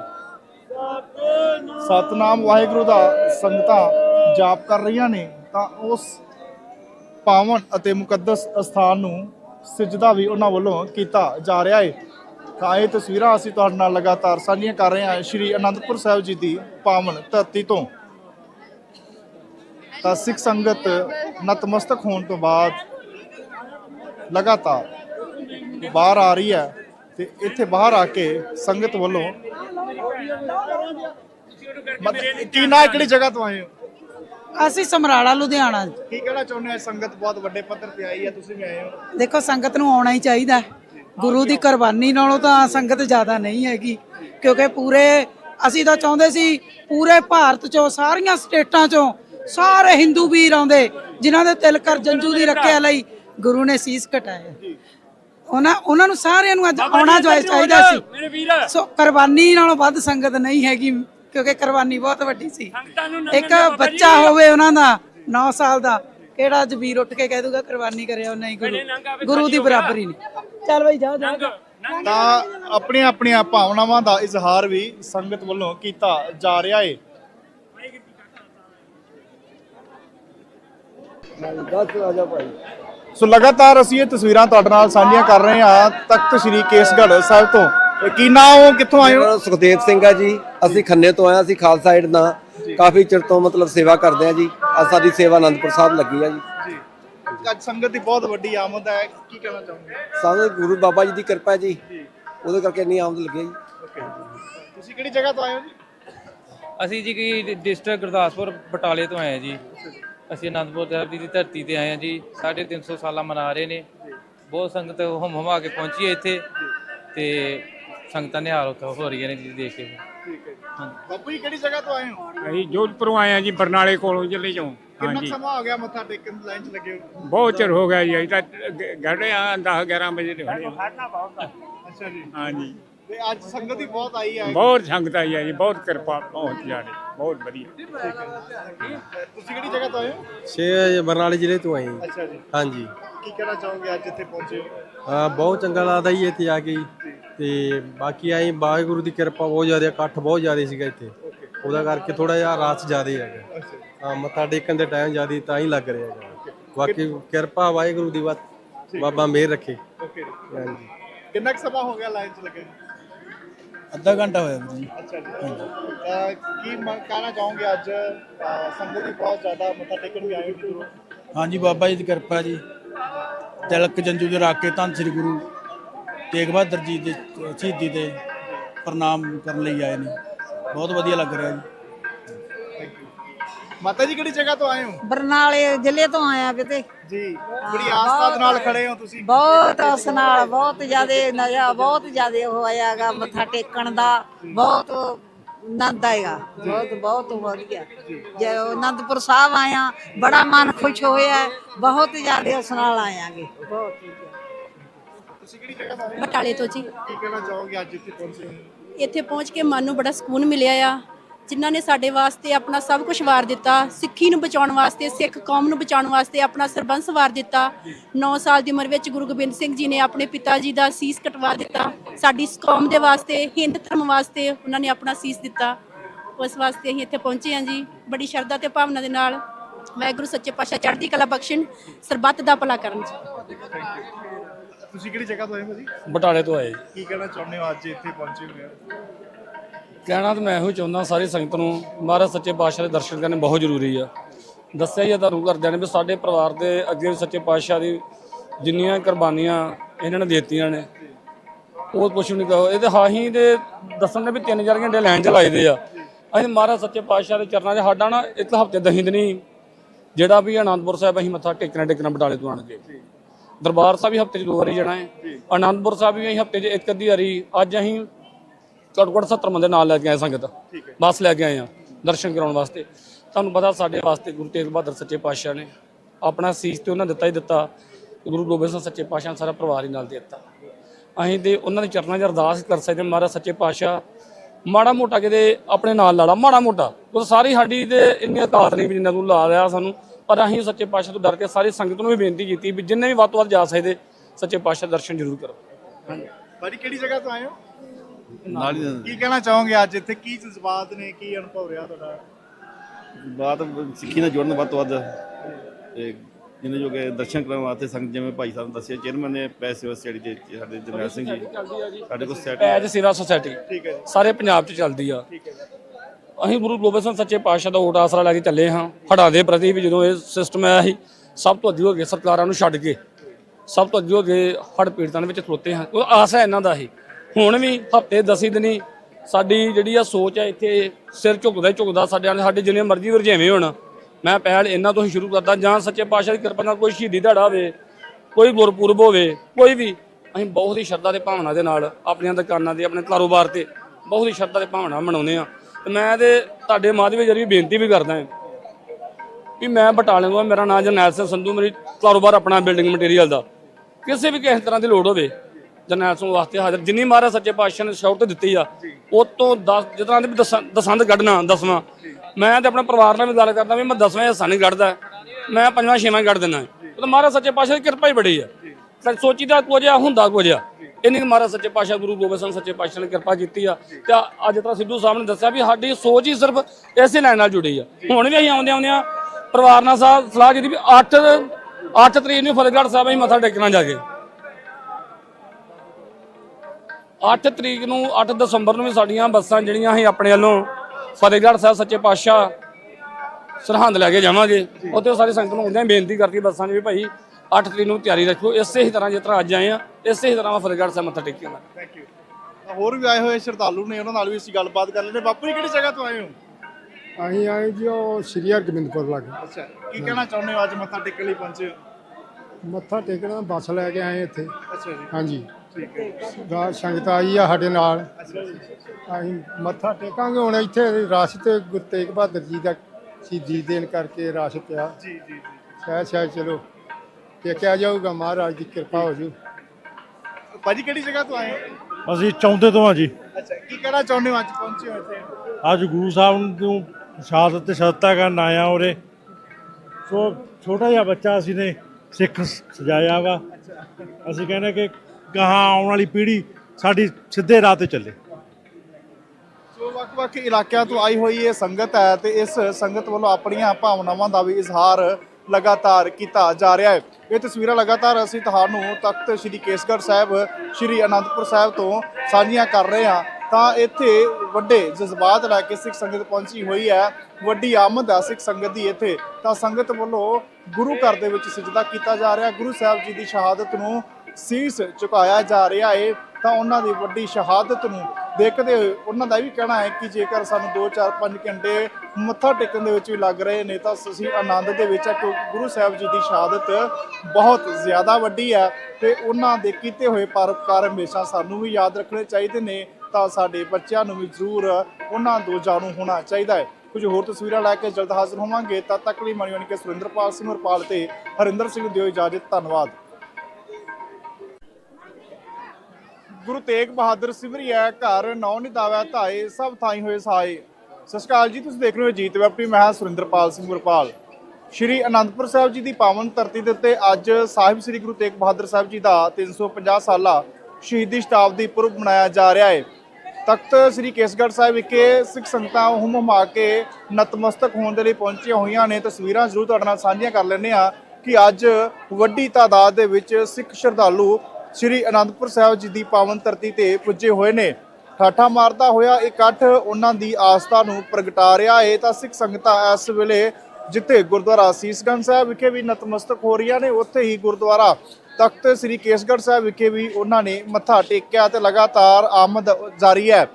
ਸਤਨਾਮ ਵਾਹਿਗੁਰੂ ਦਾ ਸੰਗਤਾਂ ਜਾਪ ਕਰ ਰਹੀਆਂ ਨੇ। ਤਾਂ ਉਸ ਪਾਵਨ ਅਤੇ ਮੁਕੱਦਸ ਅਸਥਾਨ ਨੂੰ ਸਜਦਾ ਵੀ ਉਹਨਾਂ ਵੱਲੋਂ ਕੀਤਾ ਜਾ ਰਿਹਾ ਹੈ ਤਾਂ ਇਹ ਤਸਵੀਰਾਂ ਅਸੀਂ ਤੁਹਾਡੇ ਨਾਲ ਲਗਾਤਾਰ ਸਾਂਝੀਆਂ ਕਰ ਰਹੇ ਹਾਂ। ਸ਼੍ਰੀ ਅਨੰਦਪੁਰ ਸਾਹਿਬ ਜੀ ਦੀ ਪਾਵਨ ਧਰਤੀ ਤੋਂ। ਤਾਂ ਸਿੱਖ ਸੰਗਤ ਨਤਮਸਤਕ ਹੋਣ ਤੋਂ ਬਾਅਦ ਲਗਾਤਾਰ ਬਾਹਰ ਆ ਰਹੀ ਹੈ ਤੇ ਇੱਥੇ ਬਾਹਰ ਆ ਕੇ ਸੰਗਤ ਵੱਲੋਂ ਮਤਲਬ ਕੀ ਨਾ ਕਿਹੜੀ ਜਗ੍ਹਾ ਤੋਂ ਆਏ ਹੋ? ਅਸੀਂ ਸਮਰਾਲਾ ਲੁਧਿਆਣਾ। ਕੀ ਕਹਿਣਾ ਚਾਹੁੰਦੇ ਹੋ? ਸੰਗਤ ਬਹੁਤ ਵੱਡੇ ਪੱਧਰ ਤੇ ਆਈ ਹੈ ਤੁਸੀਂ ਵੀ ਆਏ ਹੋ। ਦੇਖੋ ਸੰਗਤ ਨੂੰ ਆਉਣਾ ਹੀ ਚਾਹੀਦਾ ਹੈ। ਗੁਰੂ ਦੀ ਕੁਰਬਾਨੀ ਨਾਲੋਂ ਤਾਂ ਸੰਗਤ ਜ਼ਿਆਦਾ ਨਹੀਂ ਹੈਗੀ ਕਿਉਂਕਿ ਪੂਰੇ ਅਸੀਂ ਤਾਂ ਚਾਹੁੰਦੇ ਸੀ ਪੂਰੇ ਭਾਰਤ ਚੋਂ ਸਾਰੀਆਂ ਸਟੇਟਾਂ ਚੋਂ ਸਾਰੇ ਹਿੰਦੂ ਵੀਰ ਆਉਂਦੇ ਜਿਨ੍ਹਾਂ ਦੇ ਤਿਲਕਰ ਜੰਜੂ ਦੀ ਰੱਖਿਆ ਲਈ ਗੁਰੂ ਨੇ ਸੀਸ ਕਟਾਇਆ। ਉਹਨਾਂ ਉਹਨਾਂ ਨੂੰ ਸਾਰਿਆਂ ਨੂੰ ਅੱਜ ਆਉਣਾ ਚਾਹੀ- ਚਾਹੀਦਾ ਸੀ। ਸੋ ਕੁਰਬਾਨੀ ਨਾਲੋਂ ਵੱਧ ਸੰਗਤ ਨਹੀਂ ਹੈਗੀ ਕਿਉਂਕਿ ਕੁਰਬਾਨੀ ਬਹੁਤ ਵੱਡੀ ਸੀ। ਇੱਕ ਬੱਚਾ ਹੋਵੇ ਉਹਨਾਂ ਦਾ 9 ਸਾਲ ਦਾ ਕਿਹੜਾ ਅੱਜ ਵੀਰ ਉੱਠ ਕੇ ਕਹਿ ਦੂਗਾ ਕੁਰਬਾਨੀ ਕਰਿਆ ਉਹ ਨਹੀਂ ਗੁਰੂ ਗੁਰੂ ਦੀ ਬਰਾਬਰੀ ਨਹੀਂ। ਚੱਲ ਬਈ ਜਾ ਜਾ। ਤਾਂ ਆਪਣੀਆਂ ਆਪਣੀਆਂ ਭਾਵਨਾਵਾਂ ਦਾ ਇਜ਼ਹਾਰ ਵੀ ਸੰਗਤ ਵੱਲੋਂ ਕੀਤਾ ਜਾ ਰਿਹਾ ਸੋ ਲਗਾਤਾਰ ਅਸੀਂ ਇਹ ਤਸਵੀਰਾਂ ਤੁਹਾਡੇ ਨਾਲ ਸਾਂਝੀਆਂ ਕਰ ਰਹੇ ਹਾਂ ਤਖਤ ਸ੍ਰੀ ਕੇਸਗੜ੍ਹ ਸਾਹਿਬ ਤੋਂ। ਕੀ ਨਾਮ ਹੋ? ਕਿੱਥੋਂ ਆਏ ਹੋ? ਸੁਖਦੇਵ ਸਿੰਘ ਆ ਜੀ। ਅਸੀਂ ਖੰਨੇ ਤੋਂ ਆਏ ਅਸੀਂ ਖਾਲਸਾ ਏਡ ਦਾ ਕਾਫੀ ਚਿਰ ਤੋਂ ਮਤਲਬ ਸੇਵਾ ਕਰਦੇ ਆ ਜੀ। ਅੱਜ ਸਾਡੀ ਸੇਵਾ ਆਨੰਦਪੁਰ ਸਾਹਿਬ ਲੱਗੀ ਆ ਜੀ। ਅੱਜ ਸੰਗਤ ਦੀ ਬਹੁਤ ਵੱਡੀ ਆਮਦ ਹੈ। ਕੀ ਕਹਿਣਾ ਚਾਹੁੰਦੇ ਸਾਨੂੰ ਗੁਰੂ ਬਾਬਾ ਜੀ ਦੀ ਕਿਰਪਾ ਜੀ। ਉਹਦੇ ਕਰਕੇ ਇੰਨੀ ਆਮਦ ਲੱਗੀ ਆ ਜੀ। ਤੁਸੀਂ ਕਿਹੜੀ ਜਗ੍ਹਾ ਤੋਂ ਆਏ ਹੋ ਜੀ? ਅਸੀਂ ਜੀ ਕੀ ਡਿਸਟ੍ਰਿਕਟ ਗੁਰਦਾਸਪੁਰ ਬਟਾਲੇ ਤੋਂ ਆਏ ਜੀ। ਅਸੀਂ ਅਨੰਦਪੁਰ ਸਾਹਿਬ ਜੀ ਦੀ ਧਰਤੀ ਤੇ ਆਏ ਹਾਂ ਜੀ 350 ਸਾਲਾ ਮਨਾ ਰਹੇ ਨੇ। ਬਹੁਤ ਸੰਗਤ ਹਮ ਹਮਾ ਕੇ ਪਹੁੰਚੀ ਹੈ ਇੱਥੇ ਤੇ ਸੰਗਤਾਂ ਨਿਹਾਲ ਉੱਥੇ ਹੋ ਰਹੀਆਂ ਨੇ ਜੀ ਦੇਖ ਕੇ। ਠੀਕ ਹੈ ਜੀ। ਬਾਪੂ ਜੀ ਕਿਹੜੀ ਜਗ੍ਹਾ ਤੋਂ ਆਏ ਹੋ? ਅਸੀਂ ਜੋਧਪੁਰੋਂ ਆਏ ਆ ਜੀ ਬਰਨਾਲੇ ਕੋਲੋਂ ਜ਼ਿਲ੍ਹੇ ਚੋਂ। ਕਿੰਨਾ ਸਮਾਂ ਹੋ ਗਿਆ ਮੱਥਾ ਟੇਕਣ ਲਾਈਨ 'ਚ ਲੱਗੇ ਹੋ ਬਹੁਤ ਚਿਰ ਹੋ ਗਿਆ ਜੀ ਅਸੀਂ ਤਾਂ ਗੜੇ ਆ 10 11 ਵਜੇ ਦੇ ਖੜੇ ਹਾਂ। ਅੱਛਾ ਜੀ। ਤੇ ਅੱਜ ਸੰਗਤ ਹੀ ਬਹੁਤ ਆਈ ਹੈ। ਬਹੁਤ ਸੰਗਤ ਆਈ ਹੈ ਜੀ ਬਹੁਤ ਕਿਰਪਾ ਬਹੁਤ ਜ਼ਿਆਦਾ ਬਹੁਤ ਵਧੀਆ। ਤੁਸੀਂ ਕਿਹੜੀ ਜਗ੍ਹਾ ਤੋਂ ਆਏ ਹੋ? ਛੇ ਬਰਨਾਲੇ ਜ਼ਿਲ੍ਹੇ ਤੋਂ ਆਏ ਅੱਛਾ ਜੀ। ਹਾਂਜੀ। ਕੀ ਕਹਿਣਾ ਚਾਹੋਗੇ ਅੱਜ ਇੱਥੇ ਪਹੁੰਚੇ ਹੋ ਹਾਂ ਬਹੁਤ ਚੰਗਾ ਲੱਗਦਾ ਜੀ ਇੱਥੇ ਆ ਕੇ ਜੀ। ਤੇ ਬਾਕੀ ਆਈ ਵਾਹਿਗੁਰੂ ਦੀ ਕਿਰਪਾ ਬਹੁਤ ਜ਼ਿਆਦਾ ਇਕੱਠ ਬਹੁਤ ਜ਼ਿਆਦਾ ਸੀਗਾ ਇੱਥੇ। ਉਹਦਾ ਕਰਕੇ ਥੋੜਾ ਜਿਹਾ ਰਾਤ ਜ਼ਿਆਦਾ ਹੈਗਾ। ਅੱਛਾ ਹਾਂ ਮੱਥਾ ਟੇਕਣ ਦੇ ਟਾਈਮ ਜ਼ਿਆਦਾ ਤਾਂ ਹੀ ਲੱਗ ਰਿਹਾ ਹੈਗਾ। ਬਾਕੀ ਕਿਰਪਾ ਵਾਹਿਗੁਰੂ ਦੀ ਬਾਤ ਬਾਬਾ ਮਿਹਰ ਰੱਖੇ। ਓਕੇ ਹਾਂਜੀ। ਕਿੰਨਾ ਕੁ ਸਮਾਂ ਹੋ ਗਿਆ ਲਾਈਨ 'ਚ ਲੱਗੇ ਅੱਧਾ ਘੰਟਾ ਹੋਇਆ ਜੀ। ਅੱਛਾ ਜੀ। ਤਾਂ ਕੀ ਮ- ਕਹਿਣਾ ਚਾਹੋਗੇ ਅੱਜ ਅ, ਸੰਗਤ ਦੀ ਬਹੁਤ ਜ਼ਿਆਦਾ ਮੱਥਾ ਟੇਕਣ ਵੀ ਆਏ ਹੋ? ਜੀ ਹਾਂਜੀ ਬਾਬਾ ਜੀ ਦੀ ਕਿਰਪਾ ਜੀ। ਤਿਲਕ ਜੰਜੂ ਦੇ ਰੱਖ ਕੇ ਧੰਨ ਸ੍ਰੀ ਗੁਰੂ ਤੇਗ ਬਹਾਦਰ ਜੀ ਦੇ ਸ਼ਹੀਦੀ ਤੇ ਪ੍ਰਣਾਮ ਕਰਨ ਲਈ ਆਏ ਨੇ। ਬਹੁਤ ਵਧੀਆ ਲੱਗ ਰਿਹਾ ਜੀ। ਮਾਤਾ ਜੀ ਕਿਹੜੀ ਜਗ੍ਹਾ ਤੋਂ ਆਏ ਹੋ? ਬਰਨਾਲੇ ਜ਼ਿਲ੍ਹੇ ਤੋਂ ਆਇਆ ਕਿਤੇ। ਜੀ ਬੜੀ ਆਸਥਾ ਦੇ ਨਾਲ ਖੜੇ ਹੋ ਤੁਸੀਂ। ਬਹੁਤ ਉਸ ਨਾਲ ਬਹੁਤ ਜ਼ਿਆਦੇ ਨਜ਼ਾ ਬਹੁਤ ਜ਼ਿਆਦੇ ਹੋਇਆਗਾ ਮੱਥਾ ਟੇਕਣ ਦਾ ਬਹੁਤ ਆਨੰਦ ਆਏਗਾ। ਬਹੁਤ ਬਹੁਤ ਵਧੀਆ ਜੇ। ਆਨੰਦਪੁਰ ਸਾਹਿਬ ਆਇਆ ਬੜਾ ਮਨ ਖੁਸ਼ ਹੋਇਆ। ਬਹੁਤ ਜ਼ਿਆਦੇ ਉਸ ਨਾਲ ਆਇਆਗੇ। ਬਹੁਤ ਤੁਸੀਂ ਕਿਹੜੀ ਜਗ੍ਹਾ ਤੋਂ ਆਏ ਹੋ? ਬਟਾਲੇ ਤੋਂ ਜੀ। ਕੀ ਕਹਿਣਾ ਚਾਹੋਗੇ ਅੱਜ ਇੱਥੇ ਪਹੁੰਚੇ ਇੱਥੇ ਪਹੁੰਚ ਕੇ ਮਨ ਨੂੰ ਬੜਾ ਸਕੂਨ ਮਿਲਿਆ ਆ। ਜਿਨ੍ਹਾਂ ਨੇ ਸਾਡੇ ਵਾਸਤੇ ਆਪਣਾ ਸਭ ਕੁਝ ਵਾਰ ਦਿੱਤਾ ਸਿੱਖੀ ਨੂੰ ਬਚਾਉਣ ਵਾਸਤੇ ਸਿੱਖ ਕੌਮ ਨੂੰ ਬਚਾਉਣ ਵਾਸਤੇ ਆਪਣਾ ਸਰਬੰਸ ਵਾਰ ਦਿੱਤਾ। 9 ਸਾਲ ਦੀ ਉਮਰ ਵਿੱਚ ਗੁਰੂ ਗੋਬਿੰਦ ਸਿੰਘ ਜੀ ਨੇ ਆਪਣੇ ਪਿਤਾ ਜੀ ਦਾ ਸੀਸ ਕਟਵਾ ਦਿੱਤਾ। ਸਾਡੀ ਕੌਮ ਦੇ ਵਾਸਤੇ ਹਿੰਦ ਧਰਮ ਵਾਸਤੇ ਉਹਨਾਂ ਨੇ ਆਪਣਾ ਸੀਸ ਦਿੱਤਾ। ਉਸ ਵਾਸਤੇ ਅਸੀਂ ਇੱਥੇ ਪਹੁੰਚੇ ਹਾਂ ਜੀ। ਬੜੀ ਸ਼ਰਧਾ ਤੇ ਭਾਵਨਾ ਦੇ ਨਾਲ ਵਾਹਿਗੁਰੂ ਸੱਚੇ ਪਾਤਸ਼ਾਹ ਚੜ੍ਹਦੀ ਕਲਾ ਬਖਸ਼ਣ ਸਰਬੱਤ ਦਾ ਭਲਾ ਕਰਨ ਜੀ। ਤੁਸੀਂ ਕਿਹੜੀ ਜਗ੍ਹਾ ਤੋਂ ਆਏ ਹੋ ਜੀ? ਬਟਾਲੇ ਤੋਂ ਆਏ ਕੀ ਕਹਿਣਾ ਚਾਹੁੰਦੇ ਹੋ ਅੱਜ ਇੱਥੇ ਪਹੁੰਚੇ ਹੋਏ ਹੋ? ਕਹਿਣਾ ਤਾਂ ਮੈਂ ਇਹੋ ਚਾਹੁੰਦਾ ਸਾਰੀ ਸੰਗਤ ਨੂੰ ਮਹਾਰਾਜ ਸੱਚੇ ਪਾਤਸ਼ਾਹ ਦੇ ਦਰਸ਼ਨ ਕਰਨੇ ਬਹੁਤ ਜ਼ਰੂਰੀ ਆ। ਦੱਸਿਆ ਹੀ ਆ ਤੁਹਾਨੂੰ ਘਰਦਿਆਂ ਨੇ ਵੀ ਸਾਡੇ ਪਰਿਵਾਰ ਦੇ ਅੱਗੇ ਵੀ ਸੱਚੇ ਪਾਤਸ਼ਾਹ ਦੀ ਜਿੰਨੀਆਂ ਕੁਰਬਾਨੀਆਂ ਇਹਨਾਂ ਨੇ ਦਿੱਤੀਆਂ ਨੇ ਉਹ ਕੁਛ ਨਹੀਂ ਕਹੋ। ਇਹ ਤੇ ਹਾਹੀ ਦੇ ਦੱਸਣ ਦੇ ਵੀ 3000 ਘੰਟੇ ਲਾਈਨ ਚ ਲਾਈਦੇ ਆ। ਅਸੀਂ ਮਹਾਰਾਜ ਸੱਚੇ ਪਾਤਸ਼ਾਹ ਦੇ ਚਰਨਾਂ 'ਚ ਸਾਡਾ ਨਾ ਇੱਕ ਹਫ਼ਤੇ ਦਹੀਂ ਦਿਨੀ ਜਿਹੜਾ ਵੀ ਆਨੰਦਪੁਰ ਸਾਹਿਬ ਅਸੀਂ ਮੱਥਾ ਟੇਕਣਾ ਟੇਕਣਾ ਬਟਾਲੇ ਤੋਂ ਆਣ ਕੇ। ਦਰਬਾਰ ਸਾਹਿਬ ਵੀ ਹਫ਼ਤੇ 'ਚ ਦੋ ਵਾਰੀ ਜਾਣਾ ਹੈ। ਆਨੰਦਪੁਰ ਸਾਹਿਬ ਵੀ ਅਸੀਂ ਹਫ਼ਤੇ 'ਚ ਇੱਕ ਅੱਧੀ ਵਾਰੀ ਅੱਜ ਅਸੀਂ ਘੱਟੋ ਘੱਟ 70 ਬੰਦੇ ਨਾਲ ਲੈ ਕੇ ਆਏ ਸੰਗਤ। ਬੱਸ ਲੈ ਕੇ ਆਏ ਆ ਦਰਸ਼ਨ ਕਰਾਉਣ ਵਾਸਤੇ। ਤੁਹਾਨੂੰ ਪਤਾ ਸਾਡੇ ਵਾਸਤੇ ਗੁਰੂ ਤੇਗ ਬਹਾਦਰ ਸੱਚੇ ਪਾਤਸ਼ਾਹ ਨੇ ਆਪਣਾ ਸੀਸ ਤੇ ਉਹਨਾਂ ਦਿੱਤਾ ਹੀ ਦਿੱਤਾ। ਗੁਰੂ ਗੋਬਿੰਦ ਸਿੰਘ ਸੱਚੇ ਪਾਤਸ਼ਾਹ ਨੇ ਸਾਰਾ ਪਰਿਵਾਰ ਹੀ ਨਾਲ ਦਿੱਤਾ। ਅਸੀਂ ਤੇ ਉਹਨਾਂ ਦੇ ਚਰਨਾਂ 'ਚ ਅਰਦਾਸ ਕਰ ਸਕਦੇ ਮਹਾਰਾਜ ਸੱਚੇ ਪਾਤਸ਼ਾਹ। ਮਾੜਾ ਮੋਟਾ ਕਿਤੇ ਆਪਣੇ ਨਾਲ ਲਾਲਾ ਮਾੜਾ ਮੋਟਾ। ਉਹ ਸਾਰੀ ਸਾਡੀ ਤੇ ਇੰਨੀ ਔਕਾਤ ਨਹੀਂ ਵੀ ਜਿੰਨਾ ਤੂੰ ਲਾ ਲਿਆ ਸਾਨੂੰ। ਪਰ ਅਸੀਂ ਸੱਚੇ ਪਾਤਸ਼ਾਹ ਤੋਂ ਡਰ ਕੇ ਸਾਰੀ ਸੰਗਤ ਨੂੰ ਵੀ ਬੇਨਤੀ ਕੀਤੀ ਵੀ ਜਿੰਨੇ ਵੀ ਵੱਧ ਤੋਂ ਵੱਧ ਜਾ ਸਕਦੇ ਸੱਚੇ ਪਾਤਸ਼ਾਹ ਦਰਸ਼ਨ ਜ਼ਰੂਰ ਕਰੋ। ਭਾਜੀ ਕਿਹੜੀ ਜਗ੍ਹਾ ਤੋਂ ਆਏ ਹੋ? ਕੀ ਕਹਿਣਾ ਚਾਹੋਗੇ ਅੱਜ ਇੱਥੇ? ਕੀ ਜਜ਼ਬਾਤ ਨੇ? ਕੀ ਅਨੁਭਵ ਰਿਹਾ ਤੁਹਾਡਾ? ਬਾਤ ਸਿੱਖੀ ਨਾਲ ਜੁੜਨ ਵੱਧ ਤੋਂ ਵੱਧ। ਤੇ ਜਿਹਨੇ ਜੋ ਕਿ ਦਰਸ਼ਨ ਕਰਨ ਵਾਸਤੇ ਸੰਗਤ ਜਿਵੇਂ ਭਾਈ ਸਾਹਿਬ ਨੇ ਦੱਸਿਆ ਚੇਅਰਮੈਨ ਨੇ ਪੈਸੇ ਵਸ ਜਿਹੜੀ ਦੇ ਸਾਡੇ ਜਰਨੈਲ ਸਿੰਘ ਜੀ ਸਾਡੇ ਕੋਲ ਸੈਟ ਪੈਜ ਸੇਵਾ ਸੁਸਾਇਟੀ ਠੀਕ ਹੈ ਜੀ। ਸਾਰੇ ਪੰਜਾਬ 'ਚ ਚੱਲਦੀ ਆ। ਠੀਕ ਹੈ ਅਸੀਂ ਗੁਰੂ ਗੋਬਿੰਦ ਸਿੰਘ ਸੱਚੇ ਪਾਤਸ਼ਾਹ ਦਾ ਓਟ ਆਸਰਾ ਲੈ ਕੇ ਚੱਲੇ ਹਾਂ ਹੜ੍ਹਾਂ ਦੇ ਪ੍ਰਤੀ ਵੀ ਜਦੋਂ ਇਹ ਸਿਸਟਮ ਆਇਆ ਸੀ ਸਭ ਤੋਂ ਅੱਗੇ ਹੋ ਗਏ ਸਰਕਾਰਾਂ ਨੂੰ ਛੱਡ ਕੇ ਸਭ ਤੋਂ ਅੱਗੇ ਹੋ ਗਏ ਹੜ੍ਹ ਪੀੜਤਾਂ ਦੇ ਵਿੱਚ ਖਲੋਤੇ ਹਾਂ। ਉਹ ਆਸ ਹੈ ਇਹਨਾਂ ਦਾ ਹੀ ਹੁਣ ਵੀ ਹਫ਼ਤੇ ਦਸੀ ਦਿਨੀ ਸਾਡੀ ਜਿਹੜੀ ਆ ਸੋਚ ਹੈ ਇੱਥੇ ਸਿਰ ਝੁਕਦਾ ਹੀ ਝੁਕਦਾ ਸਾਡੇ ਨਾਲ ਸਾਡੇ ਜਿੰਨੇ ਮਰਜ਼ੀ ਵਰਜੇਵੇਂ ਹੋਣ। ਮੈਂ ਪਹਿਲ ਇਹਨਾਂ ਤੋਂ ਹੀ ਸ਼ੁਰੂ ਕਰਦਾ, ਜਾਂ ਸੱਚੇ ਪਾਤਸ਼ਾਹ ਦੀ ਕਿਰਪਾ ਨਾਲ ਕੋਈ ਸ਼ਹੀਦੀ ਦਿਹਾੜਾ ਹੋਵੇ, ਕੋਈ ਗੁਰਪੁਰਬ ਹੋਵੇ, ਕੋਈ ਵੀ, ਅਸੀਂ ਬਹੁਤ ਹੀ ਸ਼ਰਧਾ ਤੇ ਭਾਵਨਾ ਦੇ ਨਾਲ ਆਪਣੀਆਂ ਦੁਕਾਨਾਂ ਤੇ, ਆਪਣੇ ਕਾਰੋਬਾਰ ਤੇ ਬਹੁਤ ਹੀ ਸ਼ਰਧਾ ਤੇ ਭਾਵਨਾ ਮਨਾਉਂਦੇ ਆ ਤੇ ਮੈਂ ਤੇ ਤੁਹਾਡੇ ਮਾਧਿਅਮ ਜਰੀਏ ਬੇਨਤੀ ਵੀ ਕਰਦਾ ਹਾਂ ਵੀ ਮੈਂ ਬਟਾਲੇ ਤੋਂ ਮੇਰਾ ਨਾਮ ਜਰਨੈਲ ਸਿੰਘ ਸੰਧੂ, ਮੇਰੀ ਕਾਰੋਬਾਰ ਆਪਣਾ ਬਿਲਡਿੰਗ ਮਟੀਰੀਅਲ ਦਾ। ਕਿਸੇ ਵੀ ਕਿਸੇ ਤਰ੍ਹਾਂ ਦੀ ਲੋੜ ਹੋਵੇ ਜਰਨੈਲ ਸਿੰਘ ਵਾਸਤੇ ਹਾਜ਼ਰ। ਜਿੰਨੀ ਮਹਾਰਾਜ ਸੱਚੇ ਪਾਤਸ਼ਾਹ ਨੇ ਸ਼ੌਟ ਦਿੱਤੀ ਆ ਉਹ ਤੋਂ 10 ਜਿਤਨਾ ਦੀ ਵੀ ਦਸਾਂ- ਦਸੰਦ ਕੱਢਣਾ ਦਸਵਾਂ। ਮੈਂ ਤੇ ਆਪਣੇ ਪਰਿਵਾਰ ਨਾਲ ਵੀ ਗੱਲ ਕਰਦਾ ਵੀ ਮੈਂ ਦਸਵਾਂ ਹਿੱਸਾ ਨਹੀਂ ਕੱਢਦਾ। ਮੈਂ ਪੰਜਵਾਂ ਛੇਵਾਂ ਹੀ ਕੱਢ ਦਿੰਦਾ। ਉਹ ਤਾਂ ਮਹਾਰਾਜ ਸੱਚੇ ਪਾਤਸ਼ਾਹ ਦੀ ਕਿਰਪਾ ਹੀ ਬੜੀ ਆ। ਤਾਂ ਸੋਚੀਦਾ ਕੁਝ ਆ ਹੁੰਦਾ ਕੁਝ ਆ। ਕੁ ਮਹਾਰਾਜ ਸੱਚੇ ਪਾਤਸ਼ਾਹ ਗੁਰੂ ਗੋਬਿੰਦ ਸਿੰਘ ਸੱਚੇ ਪਾਤਸ਼ਾਹ ਨੇ ਕਿਰਪਾ ਕੀਤੀ ਆ। ਤੇ ਅੱਜ ਤਰ੍ਹਾਂ ਸਿੱਧੂ ਸਾਹਿਬ ਨੇ ਦੱਸਿਆ ਵੀ ਸਾਡੀ ਸੋਚ ਹੀ ਸਿਰਫ ਇਸੇ ਲਾਈਨ ਨਾਲ ਜੁੜੀ ਆ। ਹੁਣ ਵੀ ਅਸੀਂ ਆਉਂਦੇ ਆਉਂਦੇ ਆ ਪਰਿਵਾਰ ਨਾਲ ਸਲਾਹ ਕੀਤੀ ਵੀ 8 8 ਤਰੀਕ ਨੂੰ ਫਤਿਹਗੜ੍ਹ ਸਾਹਿਬ ਅਸੀਂ ਮੱਥਾ ਟੇਕਣਾ ਜਾ ਕੇ। 8 ਤਰੀਕ ਨੂੰ 8 ਦਸੰਬਰ ਨੂੰ ਵੀ ਸਾਡੀਆਂ ਬੱਸਾਂ ਜਿਹੜੀਆਂ ਅਸੀਂ ਆਪਣੇ ਵੱਲੋਂ ਫਤਿਹਗੜ੍ਹ ਸਾਹਿਬ ਸੱਚੇ ਪਾਤਸ਼ਾਹ ਸਰਹੰਦ ਲੈ ਕੇ ਜਾਵਾਂਗੇ। ਉੱਥੇ ਸਾਰੀ ਸੰਗਤ ਨੂੰ ਆਉਂਦਿਆਂ ਬੇਨਤੀ ਕਰਤੀ ਬੱਸਾਂ 'ਚ ਵੀ ਭਾਈ 8 ਤਰੀਕ ਨੂੰ ਤਿਆਰੀ ਰੱਖੋ ਇਸੇ ਹੀ ਤਰ੍ਹਾਂ ਜਿਸ ਤਰ੍ਹਾਂ ਅੱਜ ਆਏ ਆ ਇਸੇ ਹੀ ਤਰ੍ਹਾਂ ਮੈਂ ਫਤਿਹਗੜ੍ਹ ਸਾਹਿਬ ਮੱਥਾ ਟੇਕਾਂਗਾ ਥੈਂਕ ਯੂ ਹੋਰ ਵੀ ਆਏ ਹੋਏ ਸ਼ਰਧਾਲੂ ਨੇ ਉਹਨਾਂ ਨਾਲ ਵੀ ਅਸੀਂ ਗੱਲਬਾਤ ਕਰ ਲੈਂਦੇ ਬਾਪੂ ਜੀ ਕਿਹੜੀ ਜਗ੍ਹਾ ਤੋਂ ਆਏ ਹੋ? ਅਸੀਂ ਆਏ ਜੀ ਉਹ ਸ਼੍ਰੀ ਹਰਗੋਬਿੰਦਪੁਰ ਲੱਗ। ਅੱਛਾ ਕੀ ਕਹਿਣਾ ਚਾਹੁੰਦੇ ਹੋ ਅੱਜ ਮੱਥਾ ਟੇਕਣ ਲਈ ਪਹੁੰਚੇ ਹੋ? ਮੱਥਾ ਟੇਕਣਾ ਬੱਸ ਲੈ ਕੇ ਆਏ ਇੱਥੇ। ਅੱਛਾ ਜੀ। ਹਾਂਜੀ। ਦਾ ਸੰਗਤ ਆਈ ਆ ਸਾਡੇ ਨਾਲ। ਅਸੀਂ ਮੱਥਾ ਟੇਕਾਂਗੇ ਹੁਣ ਇੱਥੇ ਰਸ਼ ਤੇ ਗੁਰੂ ਤੇਗ ਬਹਾਦਰ ਜੀ ਦਾ ਸ਼ਹੀਦੀ ਦੇਣ ਕਰਕੇ ਰਸ਼ ਪਿਆ। ਜੀ ਜੀ ਜੀ। ਸ਼ਾਇਦ ਸ਼ਾਇਦ ਚਲੋ ਟੇਕਿਆ ਜਾਊਗਾ ਮਹਾਰਾਜ ਦੀ ਕਿਰਪਾ ਹੋ ਜੂ। ਭਾਜੀ ਕਿਹੜੀ ਜਗ੍ਹਾ ਤੋਂ ਆਏ ਹੋ? ਅਸੀਂ ਚਾਹੁੰਦੇ ਤੋਂ ਹਾਂ ਜੀ। ਅੱਛਾ ਕੀ ਕਹਿਣਾ ਚਾਹੁੰਦੇ ਹੋ ਅੱਜ ਪਹੁੰਚੇ ਹੋ ਇੱਥੇ ਅੱਜ ਗੁਰੂ ਸਾਹਿਬ ਨੂੰ ਸ਼ਹਾਦਤ ਤੇ ਸ਼ਰਤਾ ਕਰਨ ਆਇਆ ਉਰੇ। ਸੋ ਛੋਟਾ ਜਿਹਾ ਬੱਚਾ ਅਸੀਂ ਨੇ ਸਿੱਖ ਸਜਾਇਆ ਵਾ। ਅਸੀਂ ਕਹਿੰਦੇ ਕਿ ਗਾਹਾਂ ਆਉਣ ਵਾਲੀ ਪੀੜ੍ਹੀ ਸਾਡੀ ਸਿੱਧੇ ਰਾਹ ਤੇ ਚੱਲੇ। ਸੋ ਵੱਖ-ਵੱਖ ਇਲਾਕਿਆਂ ਤੋਂ ਆਈ ਹੋਈ ਇਹ ਸੰਗਤ ਹੈ ਤੇ ਇਸ ਸੰਗਤ ਵੱਲੋਂ ਆਪਣੀਆਂ ਭਾਵਨਾਵਾਂ ਦਾ ਵੀ ਇਜ਼ਹਾਰ ਲਗਾਤਾਰ ਕੀਤਾ ਜਾ ਰਿਹਾ ਹੈ। ਇਹ ਤਸਵੀਰਾਂ ਲਗਾਤਾਰ ਅਸੀਂ ਤੁਹਾਨੂੰ ਤਖਤ ਸ੍ਰੀ ਕੇਸਗੜ੍ਹ ਸਾਹਿਬ, ਸ੍ਰੀ ਅਨੰਦਪੁਰ ਸਾਹਿਬ ਤੋਂ ਸਾਂਝੀਆਂ ਕਰ ਰਹੇ ਹਾਂ। ਤਾਂ ਇੱਥੇ ਵੱਡੇ ਜਜ਼ਬਾਤ ਲੈ ਕੇ ਸਿੱਖ ਸੰਗਤ ਪਹੁੰਚੀ ਹੋਈ ਹੈ। ਵੱਡੀ ਆਮਦ ਹੈ ਸਿੱਖ ਸੰਗਤ ਦੀ ਇੱਥੇ। ਤਾਂ ਸੰਗਤ ਵੱਲੋਂ ਗੁਰੂ ਘਰ ਦੇ ਵਿੱਚ ਸਜਦਾ ਕੀਤਾ ਜਾ ਰਿਹਾ। ਗੁਰੂ ਸਾਹਿਬ ਜੀ ਦੀ ਸ਼ਹਾਦਤ ਨੂੰ ਸੀਸ ਝੁਕਾਇਆ ਜਾ ਰਿਹਾ ਹੈ ਤਾਂ ਉਹਨਾਂ ਦੀ ਵੱਡੀ ਸ਼ਹਾਦਤ ਨੂੰ ਦੇਖਦੇ ਹੋਏ ਉਹਨਾਂ ਦਾ ਇਹ ਵੀ ਕਹਿਣਾ ਹੈ ਕਿ ਜੇਕਰ ਸਾਨੂੰ 2 4 5 ਘੰਟੇ ਮੱਥਾ ਟੇਕਣ ਦੇ ਵਿੱਚ ਵੀ ਲੱਗ ਰਹੇ ਨੇ, ਤਾਂ ਤੁਸੀਂ ਆਨੰਦ ਦੇ ਵਿੱਚ ਹੈ ਕਿਉਂਕਿ ਗੁਰੂ ਸਾਹਿਬ ਜੀ ਦੀ ਸ਼ਹਾਦਤ ਬਹੁਤ ਜ਼ਿਆਦਾ ਵੱਡੀ ਹੈ ਤੇ ਉਹਨਾਂ ਦੇ ਕੀਤੇ ਹੋਏ ਪਰਉਪਕਾਰ ਹਮੇਸ਼ਾ ਸਾਨੂੰ ਵੀ ਯਾਦ ਰੱਖਣੇ ਚਾਹੀਦੇ ਨੇ, ਤਾਂ ਸਾਡੇ ਬੱਚਿਆਂ ਨੂੰ ਵੀ ਜ਼ਰੂਰ ਉਹਨਾਂ ਤੋਂ ਜਾਣੂ ਹੋਣਾ ਚਾਹੀਦਾ ਹੈ। ਕੁਝ ਹੋਰ ਤਸਵੀਰਾਂ ਲੈ ਕੇ ਜਲਦ ਹਾਜ਼ਰ ਹੋਵਾਂਗੇ, ਤਦ ਤੱਕ ਲਈ ਮਣੀਵਣ ਕੇ ਸੁਰਿੰਦਰਪਾਲ ਸਿੰਘ ਹਰਪਾਲ ਤੇ ਹਰਿੰਦਰ ਸਿੰਘ ਦਿਓ ਇਜਾਜ਼ਤ, ਧੰਨਵਾਦ। ਗੁਰੂ ਤੇਗ ਬਹਾਦਰ ਸਿਮਰੀ ਹੈ ਘਰ ਨੌ ਨਿਦਾਵੈ ਧਾਏ, ਸਭ ਥਾਈ ਹੋਏ ਸਹਾਏ ਸਤਿ ਸ਼੍ਰੀ ਅਕਾਲ ਜੀ, ਤੁਸੀਂ ਦੇਖ ਰਹੇ ਹੋ ਜੀਤ ਵੈਬ ਮੈਂ ਹਾਂ ਸੁਰਿੰਦਰਪਾਲ ਸਿੰਘ ਗੁਰਪਾਲ ਸ਼੍ਰੀ ਅਨੰਦਪੁਰ ਸਾਹਿਬ ਜੀ ਦੀ ਪਾਵਨ ਧਰਤੀ ਦੇ ਉੱਤੇ ਅੱਜ ਸਾਹਿਬ ਸ੍ਰੀ ਗੁਰੂ ਤੇਗ ਬਹਾਦਰ ਸਾਹਿਬ ਜੀ ਦਾ 350 ਸਾਲਾ ਸ਼ਹੀਦੀ ਸ਼ਤਾਬਦੀ ਪੁਰਬ ਮਨਾਇਆ ਜਾ ਰਿਹਾ ਹੈ। ਤਖਤ ਸ੍ਰੀ ਕੇਸਗੜ੍ਹ ਸਾਹਿਬ ਵਿਖੇ ਸਿੱਖ ਸੰਗਤਾਂ ਹੁਮ ਹੁਮਾ ਕੇ ਨਤਮਸਤਕ ਹੋਣ ਦੇ ਲਈ ਪਹੁੰਚੀਆਂ ਹੋਈਆਂ ਨੇ। ਤਸਵੀਰਾਂ ਜ਼ਰੂਰ ਤੁਹਾਡੇ ਨਾਲ ਸਾਂਝੀਆਂ ਕਰ ਲੈਂਦੇ ਆ ਕਿ ਅੱਜ ਵੱਡੀ ਤਾਦਾਦ ਦੇ ਵਿੱਚ ਸਿੱਖ ਸ਼ਰਧਾਲੂ ਸ੍ਰੀ ਅਨੰਦਪੁਰ ਸਾਹਿਬ ਜੀ ਦੀ ਪਾਵਨ ਧਰਤੀ ਤੇ ਪੁੱਜੇ ਹੋਏ ਨੇ। ਠਾਠਾ ਮਾਰਦਾ ਹੋਇਆ ਇਕੱਠ ਉਹਨਾਂ ਦੀ ਆਸਥਾ ਨੂੰ ਪ੍ਰਗਟਾ ਰਿਹਾ ਹੈ ਤਾਂ ਸਿੱਖ ਸੰਗਤਾਂ ਇਸ ਵੇਲੇ ਜਿੱਥੇ ਗੁਰਦੁਆਰਾ ਸੀਸਗੰਜ ਸਾਹਿਬ ਵਿਖੇ ਵੀ ਨਤਮਸਤਕ ਹੋ ਰਹੀਆਂ ਨੇ, ਉੱਥੇ ਹੀ ਗੁਰਦੁਆਰਾ ਤਖਤ ਸ੍ਰੀ ਕੇਸਗੜ੍ਹ ਸਾਹਿਬ ਵਿਖੇ ਵੀ ਉਹਨਾਂ ਨੇ ਮੱਥਾ ਟੇਕਿਆ ਤੇ ਲਗਾਤਾਰ ਆਮਦ ਜਾਰੀ ਹੈ।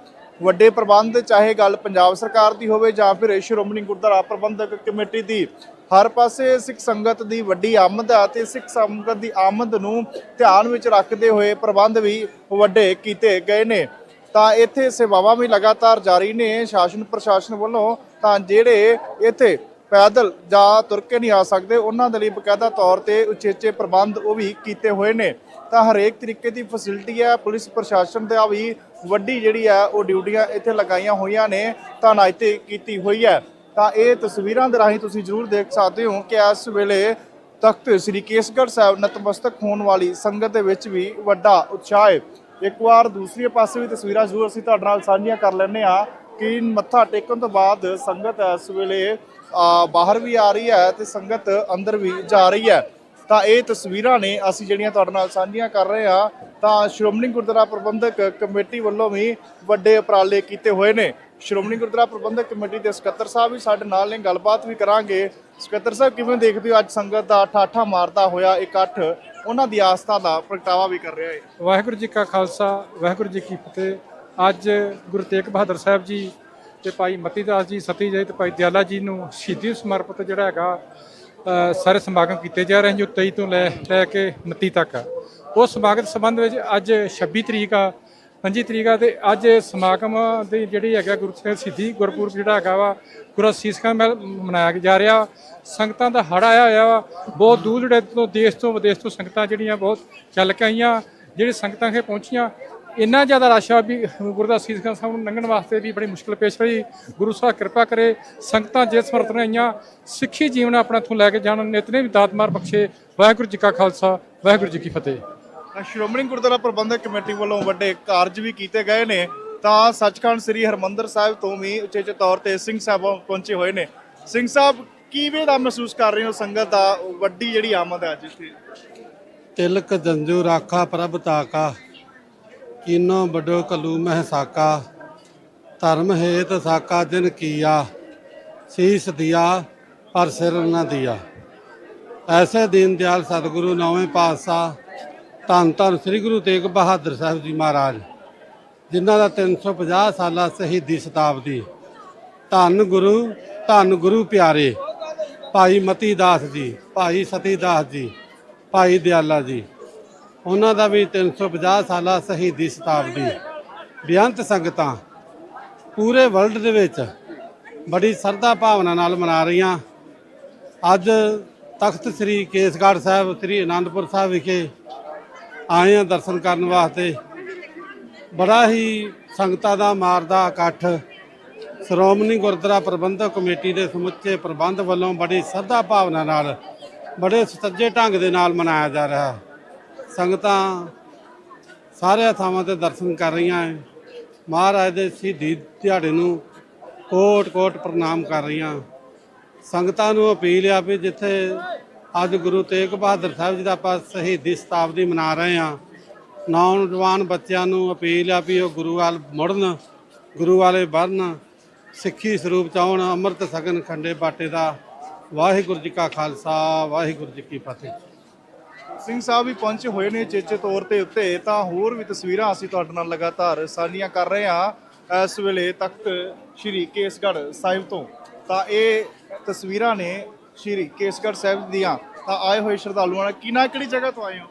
ਵੱਡੇ ਪ੍ਰਬੰਧ, ਚਾਹੇ ਗੱਲ ਪੰਜਾਬ ਸਰਕਾਰ ਦੀ ਹੋਵੇ ਜਾਂ ਫਿਰ ਸ਼੍ਰੋਮਣੀ ਗੁਰਦੁਆਰਾ ਪ੍ਰਬੰਧਕ ਕਮੇਟੀ ਦੀ ਹਰ ਪਾਸੇ ਸਿੱਖ ਸੰਗਤ ਦੀ ਵੱਡੀ ਆਮਦ ਹੈ ਤੇ ਸਿੱਖ ਸੰਗਤ ਦੀ ਆਮਦ ਨੂੰ ਧਿਆਨ ਵਿੱਚ ਰੱਖਦੇ ਹੋਏ ਪ੍ਰਬੰਧ ਵੀ ਵੱਡੇ ਕੀਤੇ ਗਏ ਨੇ। ਤਾਂ ਇੱਥੇ ਸੇਵਾਵਾਂ ਵੀ ਲਗਾਤਾਰ ਜਾਰੀ ਨੇ, ਸ਼ਾਸਨ ਪ੍ਰਸ਼ਾਸਨ ਵੱਲੋਂ। ਤਾਂ ਜਿਹੜੇ ਇੱਥੇ ਪੈਦਲ ਜਾਂ ਤੁਰ ਕੇ ਨਹੀਂ ਆ ਸਕਦੇ, ਉਹਨਾਂ ਦੇ ਲਈ ਬਕਾਇਦਾ ਤੌਰ ਤੇ ਉਚੇਚੇ ਪ੍ਰਬੰਧ ਉਹ ਵੀ ਕੀਤੇ ਹੋਏ ਨੇ। ਤਾਂ ਹਰੇਕ ਤਰੀਕੇ ਦੀ ਫੈਸਿਲਿਟੀ ਹੈ, ਪੁਲਿਸ ਪ੍ਰਸ਼ਾਸਨ ਦਾ ਵੀ ਵੱਡੀ ਜਿਹੜੀ ਹੈ, ਉਹ ਡਿਊਟੀਆਂ ਇੱਥੇ ਲਗਾਈਆਂ ਹੋਈਆਂ ਨੇ ਤਾਂ ਤਾਇਨਾਤੀ ਕੀਤੀ ਹੋਈ ਹੈ। ਤਾਂ ਇਹ ਤਸਵੀਰਾਂ ਦੇ ਰਾਹੀਂ ਤੁਸੀਂ ਜ਼ਰੂਰ ਦੇਖ ਸਕਦੇ ਹੋ ਕਿ ਇਸ ਵੇਲੇ ਤਖਤ ਸ੍ਰੀ ਕੇਸਗੜ੍ਹ ਸਾਹਿਬ ਨਤਮਸਤਕ ਹੋਣ ਵਾਲੀ ਸੰਗਤ ਦੇ ਵਿੱਚ ਵੀ ਵੱਡਾ ਉਤਸ਼ਾਹ ਹੈ। ਇੱਕ ਵਾਰ ਦੂਸਰੇ ਪਾਸੇ ਵੀ ਤਸਵੀਰਾਂ ਜ਼ਰੂਰ ਅਸੀਂ ਤੁਹਾਡੇ ਨਾਲ ਸਾਂਝੀਆਂ ਕਰ ਲੈਂਦੇ ਆ ਕਿ ਮੱਥਾ ਟੇਕਣ ਤੋਂ ਬਾਅਦ ਸੰਗਤ ਇਸ ਵੇਲੇ ਬਾਹਰ ਵੀ ਆ ਰਹੀ ਹੈ ਤੇ ਸੰਗਤ ਅੰਦਰ ਵੀ ਜਾ ਰਹੀ ਹੈ। ਤਾਂ ਇਹ ਤਸਵੀਰਾਂ ਨੇ ਅਸੀਂ ਜਿਹੜੀਆਂ ਤੁਹਾਡੇ ਨਾਲ ਸਾਂਝੀਆਂ ਕਰ ਰਹੇ ਹਾਂ, ਤਾਂ ਸ਼੍ਰੋਮਣੀ ਗੁਰਦੁਆਰਾ ਪ੍ਰਬੰਧਕ ਕਮੇਟੀ ਵੱਲੋਂ ਵੀ ਵੱਡੇ ਉਪਰਾਲੇ ਕੀਤੇ ਹੋਏ ਨੇ। ਸ਼੍ਰੋਮਣੀ ਗੁਰਦੁਆਰਾ ਪ੍ਰਬੰਧਕ ਕਮੇਟੀ ਦੇ ਸਕੱਤਰ ਸਾਹਿਬ ਵੀ ਸਾਡੇ ਨਾਲ ਨੇ, ਗੱਲਬਾਤ ਵੀ ਕਰਾਂਗੇ। ਸਕੱਤਰ ਸਾਹਿਬ, ਕਿਵੇਂ ਦੇਖਦੇ ਹੋ ਅੱਜ ਸੰਗਤ ਦਾ ਠਾਠਾ ਮਾਰਦਾ ਹੋਇਆ ਇਕੱਠ ਉਹਨਾਂ ਦੀ ਆਸਥਾ ਦਾ ਪ੍ਰਗਟਾਵਾ ਵੀ ਕਰ ਰਿਹਾ ਹੈ? ਵਾਹਿਗੁਰੂ ਜੀ ਕਾ ਖਾਲਸਾ, ਵਾਹਿਗੁਰੂ ਜੀ ਕੀ ਫਤਿਹ। ਅੱਜ ਗੁਰੂ ਤੇਗ ਬਹਾਦਰ ਸਾਹਿਬ ਜੀ ਤੇ ਭਾਈ ਮਤੀ ਦਾਸ ਜੀ, ਸਤੀ ਜੀ ਤੇ ਭਾਈ ਦਿਆਲਾ ਜੀ ਨੂੰ ਸ਼ਹੀਦੀ ਸਮਰਪਿਤ ਜਿਹੜਾ ਹੈਗਾ ਸਾਰੇ ਸਮਾਗਮ ਕੀਤੇ ਜਾ ਰਹੇ ਹਨ ਜੋ 23 ਤੋਂ ਲੈ ਲੈ ਕੇ 29 ਤੱਕ। ਆ ਉਸ ਸਮਾਗਮ ਸੰਬੰਧ ਵਿੱਚ ਅੱਜ 26 ਤਰੀਕ ਆ 25 ਤਰੀਕ ਆ ਤੇ ਅੱਜ ਸਮਾਗਮ ਦੀ ਜਿਹੜੀ ਹੈਗਾ ਗੁਰੂ ਸਾਹਿਬ ਸ਼ਹੀਦੀ ਗੁਰਪੁਰਬ ਜਿਹੜਾ ਹੈਗਾ ਵਾ, ਗੁਰੂ ਸੀਸ ਮਹਿਲ ਮਨਾਇਆ ਜਾ ਰਿਹਾ। ਸੰਗਤਾਂ ਦਾ ਹੜ ਆਇਆ ਹੋਇਆ ਵਾ। ਬਹੁਤ ਦੂਰ ਦੂਰ ਤੋਂ ਦੇਸ਼ ਤੋਂ ਵਿਦੇਸ਼ ਤੋਂ ਸੰਗਤਾਂ ਜਿਹੜੀਆਂ ਬਹੁਤ ਚੱਲ ਕੇ ਆਈਆਂ, ਜਿਹੜੀ ਸੰਗਤਾਂ ਇੱਥੇ ਪਹੁੰਚੀਆਂ। ਇੰਨਾ ਜ਼ਿਆਦਾ ਰਸ਼ ਆ ਵੀ ਗੁਰਦਾਸ ਸੀਸ ਖਾਂ ਸਾਹਿਬ ਨੂੰ ਲੰਘਣ ਵਾਸਤੇ ਵੀ ਬੜੀ ਮੁਸ਼ਕਲ ਪੇਸ਼ ਰਹੀ ਗੁਰੂ ਸਾਹਿਬ ਕਿਰਪਾ ਕਰੇ, ਸੰਗਤਾਂ ਜੇ ਸਮਰਥ ਨੇ ਆਈਆਂ ਸਿੱਖੀ ਜੀਵਨ ਆਪਣਾ ਇੱਥੋਂ ਲੈ ਕੇ ਜਾਣ। ਨਿਤਨੇ ਵੀ ਦਾਤਮਾਰ ਬਖਸ਼ੇ। ਵਾਹਿਗੁਰੂ ਜੀ ਕਾ ਖਾਲਸਾ, ਵਾਹਿਗੁਰੂ ਜੀ ਕੀ ਫਤਿਹ। ਤਾਂ ਸ਼੍ਰੋਮਣੀ ਗੁਰਦੁਆਰਾ ਪ੍ਰਬੰਧਕ ਕਮੇਟੀ ਵੱਲੋਂ ਵੱਡੇ ਕਾਰਜ ਵੀ ਕੀਤੇ ਗਏ ਨੇ। ਤਾਂ ਸੱਚਖੰਡ ਸ੍ਰੀ ਹਰਮੰਦਰ ਸਾਹਿਬ ਤੋਂ ਵੀ ਉਚੇਚੇ ਤੌਰ ਤੇ ਸਿੰਘ ਸਾਹਿਬ ਪਹੁੰਚੇ ਹੋਏ ਨੇ। ਸਿੰਘ ਸਾਹਿਬ, ਕਿਵੇਂ ਦਾ ਮਹਿਸੂਸ ਕਰ ਰਹੇ ਹੋ ਸੰਗਤ ਦਾ ਵੱਡੀ ਜਿਹੜੀ ਆਮਦ ਹੈ ਅੱਜ ਇੱਥੇ? ਤਿਲਕ ਜੰਜੂ ਰਾਖਾ ਪ੍ਰਭ ਤਾਕਾ, ਕੀਨੋ ਵੱਡੋ ਕਲੂ ਮਹਿ ਸਾਕਾ, ਧਰਮ ਹੇਤ ਸਾਕਾ ਦਿਨ ਕੀਆ, ਸੀਸ ਦਿਆ ਪਰ ਸਿਰ ਨ ਦਿਆ। ਐਸੇ ਦੀਨ ਦਿਆਲ ਸਤਿਗੁਰੂ ਨੌਵੇਂ ਪਾਤਸ਼ਾਹ ਧੰਨ ਧੰਨ ਸ੍ਰੀ ਗੁਰੂ ਤੇਗ ਬਹਾਦਰ ਸਾਹਿਬ ਜੀ ਮਹਾਰਾਜ, ਜਿਨ੍ਹਾਂ ਦਾ 350 ਸਾਲਾ ਸ਼ਹੀਦੀ ਸ਼ਤਾਬਦੀ। ਧੰਨ ਗੁਰੂ ਧੰਨ ਗੁਰੂ ਪਿਆਰੇ, ਭਾਈ ਮਤੀ ਦਾਸ ਜੀ, ਭਾਈ ਸਤੀ ਦਾਸ ਜੀ, ਭਾਈ ਦਿਆਲਾ ਜੀ। ਉਹਨਾਂ ਦਾ ਵੀ 350 ਸਾਲਾ ਸ਼ਹੀਦੀ ਸ਼ਤਾਬਦੀ। ਬੇਅੰਤ ਸੰਗਤਾਂ, ਪੂਰੇ ਵਰਲਡ ਦੇ ਵਿੱਚ ਬੜੀ ਸਰਦਾ ਭਾਵਨਾ ਨਾਲ ਮਨਾ ਰਹੀਆਂ। ਅੱਜ ਤਖਤ ਸ੍ਰੀ ਕੇਸਗੜ੍ਹ ਸਾਹਿਬ, ਸ੍ਰੀ ਅਨੰਦਪੁਰ ਸਾਹਿਬ ਵਿਖੇ ਆਏ ਆ ਦਰਸ਼ਨ ਕਰਨ ਵਾਸਤੇ। ਬੜਾ ਹੀ ਸੰਗਤਾਂ ਦਾ ਮਾਰਦਾ ਇਕੱਠ। ਸ਼੍ਰੋਮਣੀ ਗੁਰਦੁਆਰਾ ਪ੍ਰਬੰਧਕ ਕਮੇਟੀ ਦੇ ਸਮੁੱਚੇ ਪ੍ਰਬੰਧ ਵੱਲੋਂ ਬੜੀ ਸਰਦਾ ਭਾਵਨਾ ਨਾਲ, ਬੜੇ ਸੁਚੱਜੇ ਢੰਗ ਦੇ ਨਾਲ ਮਨਾਇਆ ਜਾ ਰਿਹਾ ਸੰਗਤਾਂ ਸਾਰੇ ਥਾਵਾਂ ਤੇ ਦਰਸ਼ਨ ਕਰ ਰਹੀਆਂ ਹੈ। ਮਹਾਰਾਜ ਦੇ ਸ਼ਹੀਦੀ ਦਿਹਾੜੇ ਨੂੰ ਕੋਟ ਕੋਟ ਪ੍ਰਣਾਮ ਕਰ ਰਹੀਆਂ। ਸੰਗਤਾਂ ਨੂੰ ਅਪੀਲ ਆ ਵੀ ਜਿੱਥੇ ਅੱਜ ਗੁਰੂ ਤੇਗ ਬਹਾਦਰ ਸਾਹਿਬ ਜੀ ਦਾ ਆਪਾਂ ਸ਼ਹੀਦੀ ਸ਼ਤਾਬਦੀ ਮਨਾ ਰਹੇ ਹਾਂ। ਨੌਜਵਾਨ ਬੱਚਿਆਂ ਨੂੰ ਅਪੀਲ ਆ ਵੀ ਉਹ ਗੁਰੂ ਵਾਲ ਮੁੜਨ, ਗੁਰੂ ਵਾਲੇ ਬਣਨ ਸਿੱਖੀ ਸਰੂਪ ਚ ਅੰਮ੍ਰਿਤ ਛਕਣ ਖੰਡੇ ਬਾਟੇ ਦਾ ਵਾਹਿਗੁਰੂ ਜੀ ਕਾ ਖਾਲਸਾ, ਵਾਹਿਗੁਰੂ ਜੀ ਕੀ ਫਤਿਹ। ਸਿੰਘ ਸਾਹਿਬ ਵੀ ਪਹੁੰਚੇ ਹੋਏ ਨੇ ਚੇਚੇ ਤੌਰ ਤੇ ਉੱਤੇ, ਤਾਂ ਹੋਰ ਵੀ ਤਸਵੀਰਾਂ ਅਸੀਂ ਤੁਹਾਡੇ ਨਾਲ ਲਗਾਤਾਰ ਸਾਂਝੀਆਂ ਕਰ ਰਹੇ ਹਾਂ। ਇਸ ਵੇਲੇ ਤਖਤ ਸ਼੍ਰੀ ਕੇਸਗੜ੍ਹ ਸਾਹਿਬ ਤੋਂ, ਤਾਂ ਇਹ ਤਸਵੀਰਾਂ ਨੇ ਸ਼੍ਰੀ ਕੇਸਗੜ੍ਹ ਸਾਹਿਬ ਦੀਆਂ ਤਾਂ ਆਏ ਹੋਏ ਸ਼ਰਧਾਲੂਆਂ ਨਾਲ ਕਿਹਨਾਂ ਕਿਹੜੀ ਜਗ੍ਹਾ ਤੋਂ ਆਏ ਹੋ?